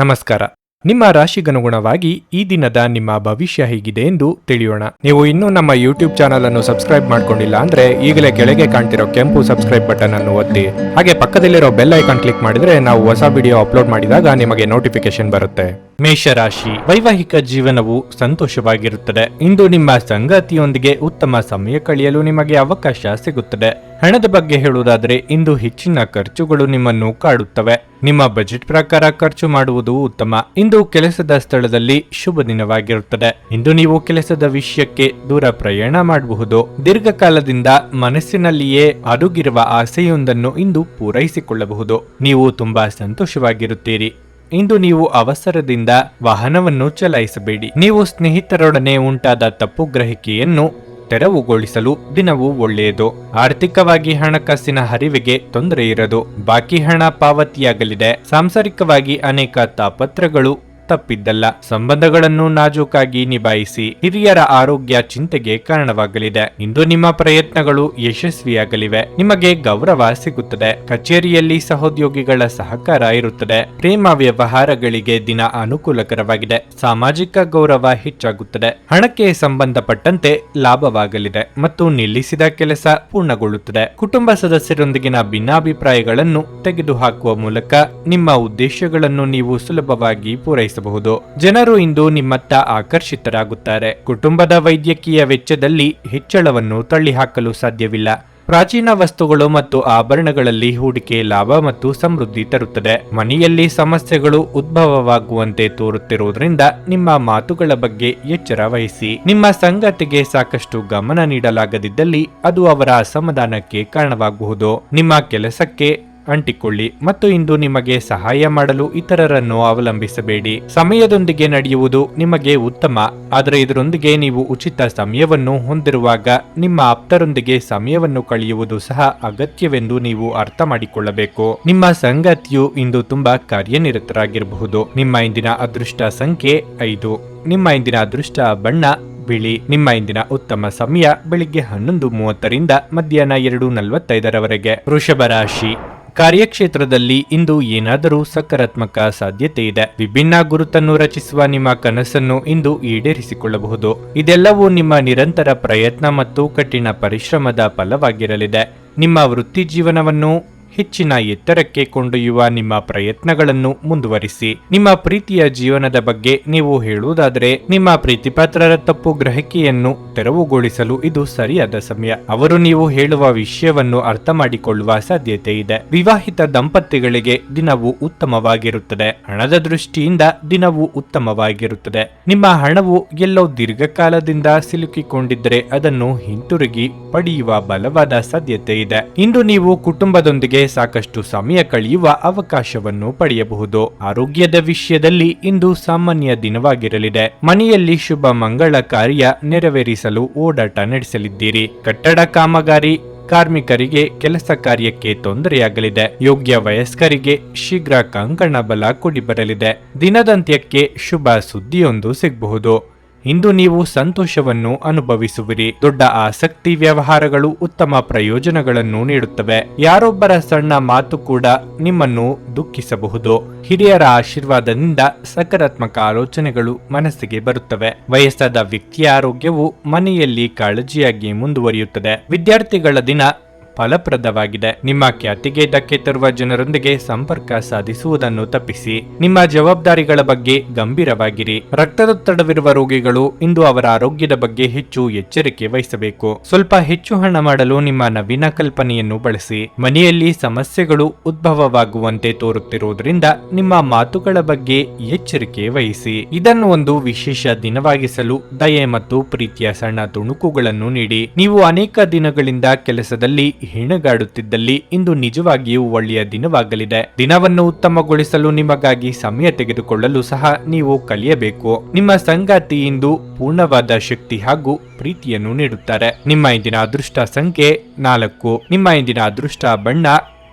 ನಮಸ್ಕಾರ. ನಿಮ್ಮ ರಾಶಿಗನುಗುಣವಾಗಿ ಈ ದಿನದ ನಿಮ್ಮ ಭವಿಷ್ಯ ಹೇಗಿದೆ ಎಂದು ತಿಳಿಯೋಣ. ನೀವು ಇನ್ನೂ ನಮ್ಮ ಯೂಟ್ಯೂಬ್ ಚಾನಲ್ ಅನ್ನು ಸಬ್ಸ್ಕ್ರೈಬ್ ಮಾಡ್ಕೊಂಡಿಲ್ಲ ಅಂದ್ರೆ ಈಗಲೇ ಕೆಳಗೆ ಕಾಣ್ತಿರೋ ಕೆಂಪು ಸಬ್ಸ್ಕ್ರೈಬ್ ಬಟನ್ ಅನ್ನು ಒತ್ತಿ. ಹಾಗೆ ಪಕ್ಕದಲ್ಲಿರೋ ಬೆಲ್ ಐಕಾನ್ ಕ್ಲಿಕ್ ಮಾಡಿದ್ರೆ ನಾವು ಹೊಸ ವಿಡಿಯೋ ಅಪ್ಲೋಡ್ ಮಾಡಿದಾಗ ನಿಮಗೆ ನೋಟಿಫಿಕೇಶನ್ ಬರುತ್ತೆ. ಮೇಷರಾಶಿ, ವೈವಾಹಿಕ ಜೀವನವು ಸಂತೋಷವಾಗಿರುತ್ತದೆ. ಇಂದು ನಿಮ್ಮ ಸಂಗಾತಿಯೊಂದಿಗೆ ಉತ್ತಮ ಸಮಯ ಕಳೆಯಲು ನಿಮಗೆ ಅವಕಾಶ ಸಿಗುತ್ತದೆ. ಹಣದ ಬಗ್ಗೆ ಹೇಳುವುದಾದರೆ ಇಂದು ಹೆಚ್ಚಿನ ಖರ್ಚುಗಳು ನಿಮ್ಮನ್ನು ಕಾಡುತ್ತವೆ. ನಿಮ್ಮ ಬಜೆಟ್ ಪ್ರಕಾರ ಖರ್ಚು ಮಾಡುವುದು ಉತ್ತಮ. ಇಂದು ಕೆಲಸದ ಸ್ಥಳದಲ್ಲಿ ಶುಭ ದಿನವಾಗಿರುತ್ತದೆ. ಇಂದು ನೀವು ಕೆಲಸದ ವಿಷಯಕ್ಕೆ ದೂರ ಪ್ರಯಾಣ ಮಾಡಬಹುದು. ದೀರ್ಘಕಾಲದಿಂದ ಮನಸ್ಸಿನಲ್ಲಿಯೇ ಅಡುಗಿರುವ ಆಸೆಯೊಂದನ್ನು ಇಂದು ಪೂರೈಸಿಕೊಳ್ಳಬಹುದು. ನೀವು ತುಂಬಾ ಸಂತೋಷವಾಗಿರುತ್ತೀರಿ. ಇಂದು ನೀವು ಅವಸರದಿಂದ ವಾಹನವನ್ನು ಚಲಾಯಿಸಬೇಡಿ. ನೀವು ಸ್ನೇಹಿತರೊಡನೆ ಉಂಟಾದ ತಪ್ಪು ಗ್ರಹಿಕೆಯನ್ನು ತೆರವುಗೊಳಿಸಲು ದಿನವೂ ಒಳ್ಳೆಯದು. ಆರ್ಥಿಕವಾಗಿ ಹಣಕಾಸಿನ ಹರಿವಿಗೆ ತೊಂದರೆ ಇರದು. ಬಾಕಿ ಹಣ ಪಾವತಿಯಾಗಲಿದೆ. ಸಾಂಸಾರಿಕವಾಗಿ ಅನೇಕ ತಾಪತ್ರಗಳು ತಪ್ಪಿದ್ದಲ್ಲ. ಸಂಬಂಧಗಳನ್ನು ನಾಜೂಕಾಗಿ ನಿಭಾಯಿಸಿ ಹಿರಿಯರ ಆರೋಗ್ಯ ಚಿಂತೆಗೆ ಕಾರಣವಾಗಲಿದೆ. ಇಂದು ನಿಮ್ಮ ಪ್ರಯತ್ನಗಳು ಯಶಸ್ವಿಯಾಗಲಿವೆ. ನಿಮಗೆ ಗೌರವ ಸಿಗುತ್ತದೆ. ಕಚೇರಿಯಲ್ಲಿ ಸಹೋದ್ಯೋಗಿಗಳ ಸಹಕಾರ ಇರುತ್ತದೆ. ಪ್ರೇಮ ವ್ಯವಹಾರಗಳಿಗೆ ದಿನ ಅನುಕೂಲಕರವಾಗಿದೆ. ಸಾಮಾಜಿಕ ಗೌರವ ಹೆಚ್ಚಾಗುತ್ತದೆ. ಹಣಕ್ಕೆ ಸಂಬಂಧಪಟ್ಟಂತೆ ಲಾಭವಾಗಲಿದೆ ಮತ್ತು ನಿಲ್ಲಿಸಿದ ಕೆಲಸ ಪೂರ್ಣಗೊಳ್ಳುತ್ತದೆ. ಕುಟುಂಬ ಸದಸ್ಯರೊಂದಿಗಿನ ಭಿನ್ನಾಭಿಪ್ರಾಯಗಳನ್ನು ತೆಗೆದುಹಾಕುವ ಮೂಲಕ ನಿಮ್ಮ ಉದ್ದೇಶಗಳನ್ನು ನೀವು ಸುಲಭವಾಗಿ ಪೂರೈಸಬಹುದು. ಜನರು ಇಂದು ನಿಮ್ಮತ್ತ ಆಕರ್ಷಿತರಾಗುತ್ತಾರೆ. ಕುಟುಂಬದ ವೈದ್ಯಕೀಯ ವೆಚ್ಚದಲ್ಲಿ ಹೆಚ್ಚಳವನ್ನು ತಳ್ಳಿಹಾಕಲು ಸಾಧ್ಯವಿಲ್ಲ. ಪ್ರಾಚೀನ ವಸ್ತುಗಳು ಮತ್ತು ಆಭರಣಗಳಲ್ಲಿ ಹೂಡಿಕೆ ಲಾಭ ಮತ್ತು ಸಮೃದ್ಧಿ ತರುತ್ತದೆ. ಮನೆಯಲ್ಲಿ ಸಮಸ್ಯೆಗಳು ಉದ್ಭವವಾಗುವಂತೆ ತೋರುತ್ತಿರುವುದರಿಂದ ನಿಮ್ಮ ಮಾತುಗಳ ಬಗ್ಗೆ ಎಚ್ಚರ ವಹಿಸಿ. ನಿಮ್ಮ ಸಂಗತಿಗೆ ಸಾಕಷ್ಟು ಗಮನ ನೀಡಲಾಗದಿದ್ದಲ್ಲಿ ಅದು ಅವರ ಅಸಮಾಧಾನಕ್ಕೆ ಕಾರಣವಾಗಬಹುದು ನಿಮ್ಮ ಕೆಲಸಕ್ಕೆ ಅಂಟಿಕೊಳ್ಳಿ ಮತ್ತು ಇಂದು ನಿಮಗೆ ಸಹಾಯ ಮಾಡಲು ಇತರರನ್ನು ಅವಲಂಬಿಸಬೇಡಿ. ಸಮಯದೊಂದಿಗೆ ನಡೆಯುವುದು ನಿಮಗೆ ಉತ್ತಮ, ಆದರೆ ಇದರೊಂದಿಗೆ ನೀವು ಉಚಿತ ಸಮಯವನ್ನು ಹೊಂದಿರುವಾಗ ನಿಮ್ಮ ಆಪ್ತರೊಂದಿಗೆ ಸಮಯವನ್ನು ಕಳೆಯುವುದು ಸಹ ಅಗತ್ಯವೆಂದು ನೀವು ಅರ್ಥ ಮಾಡಿಕೊಳ್ಳಬೇಕು. ನಿಮ್ಮ ಸಂಗತಿಯು ಇಂದು ತುಂಬಾ ಕಾರ್ಯನಿರತರಾಗಿರಬಹುದು. ನಿಮ್ಮ ಇಂದಿನ ಅದೃಷ್ಟ ಸಂಖ್ಯೆ ಐದು. ನಿಮ್ಮ ಇಂದಿನ ಅದೃಷ್ಟ ಬಣ್ಣ ಬಿಳಿ. ನಿಮ್ಮ ಇಂದಿನ ಉತ್ತಮ ಸಮಯ ಬೆಳಿಗ್ಗೆ ಹನ್ನೊಂದು ಮೂವತ್ತರಿಂದ ಮಧ್ಯಾಹ್ನ ಎರಡು ನಲವತ್ತೈದರವರೆಗೆ. ವೃಷಭ ರಾಶಿ. ಕಾರ್ಯಕ್ಷೇತ್ರದಲ್ಲಿ ಇಂದು ಏನಾದರೂ ಸಕಾರಾತ್ಮಕ ಸಾಧ್ಯತೆ ಇದೆ. ವಿಭಿನ್ನ ಗುರುತನ್ನು ರಚಿಸುವ ನಿಮ್ಮ ಕನಸನ್ನು ಇಂದು ಈಡೇರಿಸಿಕೊಳ್ಳಬಹುದು. ಇದೆಲ್ಲವೂ ನಿಮ್ಮ ನಿರಂತರ ಪ್ರಯತ್ನ ಮತ್ತು ಕಠಿಣ ಪರಿಶ್ರಮದ ಫಲವಾಗಿರಲಿದೆ. ನಿಮ್ಮ ವೃತ್ತಿ ಜೀವನವನ್ನು ಹೆಚ್ಚಿನ ಎತ್ತರಕ್ಕೆ ಕೊಂಡೊಯ್ಯುವ ನಿಮ್ಮ ಪ್ರಯತ್ನಗಳನ್ನು ಮುಂದುವರಿಸಿ. ನಿಮ್ಮ ಪ್ರೀತಿಯ ಜೀವನದ ಬಗ್ಗೆ ನೀವು ಹೇಳುವುದಾದರೆ, ನಿಮ್ಮ ಪ್ರೀತಿಪಾತ್ರರ ತಪ್ಪು ಗ್ರಹಿಕೆಯನ್ನು ತೆರವುಗೊಳಿಸಲು ಇದು ಸರಿಯಾದ ಸಮಯ. ಅವರು ನೀವು ಹೇಳುವ ವಿಷಯವನ್ನು ಅರ್ಥ ಮಾಡಿಕೊಳ್ಳುವ ಸಾಧ್ಯತೆ ಇದೆ. ವಿವಾಹಿತ ದಂಪತಿಗಳಿಗೆ ದಿನವು ಉತ್ತಮವಾಗಿರುತ್ತದೆ. ಹಣದ ದೃಷ್ಟಿಯಿಂದ ದಿನವು ಉತ್ತಮವಾಗಿರುತ್ತದೆ. ನಿಮ್ಮ ಹಣವು ಎಲ್ಲೋ ದೀರ್ಘಕಾಲದಿಂದ ಸಿಲುಕಿಕೊಂಡಿದ್ದರೆ ಅದನ್ನು ಹಿಂತಿರುಗಿ ಪಡೆಯುವ ಬಲವಾದ ಸಾಧ್ಯತೆ ಇದೆ. ಇಂದು ನೀವು ಕುಟುಂಬದೊಂದಿಗೆ ಸಾಕಷ್ಟು ಸಮಯ ಕಳೆಯುವ ಅವಕಾಶವನ್ನು ಪಡೆಯಬಹುದು. ಆರೋಗ್ಯದ ವಿಷಯದಲ್ಲಿ ಇಂದು ಸಾಮಾನ್ಯ ದಿನವಾಗಿರಲಿದೆ. ಮನೆಯಲ್ಲಿ ಶುಭ ಮಂಗಳ ಕಾರ್ಯ ನೆರವೇರಿಸಲು ಓಡಾಟ ನಡೆಸಲಿದ್ದೀರಿ. ಕಟ್ಟಡ ಕಾಮಗಾರಿ ಕಾರ್ಮಿಕರಿಗೆ ಕೆಲಸ ಕಾರ್ಯಕ್ಕೆ ತೊಂದರೆಯಾಗಲಿದೆ. ಯೋಗ್ಯ ವಯಸ್ಕರಿಗೆ ಶೀಘ್ರ ಕಂಕಣ ಬಲ ಕೂಡಿ ಬರಲಿದೆ. ದಿನದಂತ್ಯಕ್ಕೆ ಶುಭ ಸುದ್ದಿಯೊಂದು ಸಿಗಬಹುದು. ಇಂದು ನೀವು ಸಂತೋಷವನ್ನು ಅನುಭವಿಸುವಿರಿ. ದೊಡ್ಡ ಆಸಕ್ತಿ ವ್ಯವಹಾರಗಳು ಉತ್ತಮ ಪ್ರಯೋಜನಗಳನ್ನು ನೀಡುತ್ತವೆ. ಯಾರೊಬ್ಬರ ಸಣ್ಣ ಮಾತು ಕೂಡ ನಿಮ್ಮನ್ನು ದುಃಖಿಸಬಹುದು. ಹಿರಿಯರ ಆಶೀರ್ವಾದದಿಂದ ಸಕಾರಾತ್ಮಕ ಆಲೋಚನೆಗಳು ಮನಸ್ಸಿಗೆ ಬರುತ್ತವೆ. ವಯಸ್ಸಾದ ವ್ಯಕ್ತಿಯ ಆರೋಗ್ಯವು ಮನೆಯಲ್ಲಿ ಕಾಳಜಿಯಾಗಿ ಮುಂದುವರಿಯುತ್ತದೆ. ವಿದ್ಯಾರ್ಥಿಗಳ ದಿನ ಫಲಪ್ರದವಾಗಿದೆ. ನಿಮ್ಮ ಖ್ಯಾತಿಗೆ ಧಕ್ಕೆ ತರುವ ಜನರೊಂದಿಗೆ ಸಂಪರ್ಕ ಸಾಧಿಸುವುದನ್ನು ತಪ್ಪಿಸಿ. ನಿಮ್ಮ ಜವಾಬ್ದಾರಿಗಳ ಬಗ್ಗೆ ಗಂಭೀರವಾಗಿರಿ. ರಕ್ತದೊತ್ತಡವಿರುವ ರೋಗಿಗಳು ಇಂದು ಅವರ ಆರೋಗ್ಯದ ಬಗ್ಗೆ ಹೆಚ್ಚು ಎಚ್ಚರಿಕೆ ವಹಿಸಬೇಕು. ಸ್ವಲ್ಪ ಹೆಚ್ಚು ಹಣ ಮಾಡಲು ನಿಮ್ಮ ನವೀನ ಕಲ್ಪನೆಯನ್ನು ಬಳಸಿ. ಮನೆಯಲ್ಲಿ ಸಮಸ್ಯೆಗಳು ಉದ್ಭವವಾಗುವಂತೆ ತೋರುತ್ತಿರುವುದರಿಂದ ನಿಮ್ಮ ಮಾತುಗಳ ಬಗ್ಗೆ ಎಚ್ಚರಿಕೆ ವಹಿಸಿ. ಇದನ್ನು ಒಂದು ವಿಶೇಷ ದಿನವಾಗಿಸಲು ದಯೆ ಮತ್ತು ಪ್ರೀತಿಯ ಸಣ್ಣ ತುಣುಕುಗಳನ್ನು ನೀಡಿ. ನೀವು ಅನೇಕ ದಿನಗಳಿಂದ ಕೆಲಸದಲ್ಲಿ ಹೆಣಗಾಡುತ್ತಿದ್ದಲ್ಲಿ ಇಂದು ನಿಜವಾಗಿಯೂ ಒಳ್ಳೆಯ ದಿನವಾಗಲಿದೆ. ದಿನವನ್ನು ಉತ್ತಮಗೊಳಿಸಲು ನಿಮಗಾಗಿ ಸಮಯ ತೆಗೆದುಕೊಳ್ಳಲು ಸಹ ನೀವು ಕಲಿಯಬೇಕು. ನಿಮ್ಮ ಸಂಗಾತಿ ಇಂದು ಪೂರ್ಣವಾದ ಶಕ್ತಿ ಹಾಗೂ ಪ್ರೀತಿಯನ್ನು ನೀಡುತ್ತಾರೆ. ನಿಮ್ಮ ಇಂದಿನ ಅದೃಷ್ಟ ಸಂಖ್ಯೆ ನಾಲ್ಕು. ನಿಮ್ಮ ಇಂದಿನ ಅದೃಷ್ಟ ಬಣ್ಣ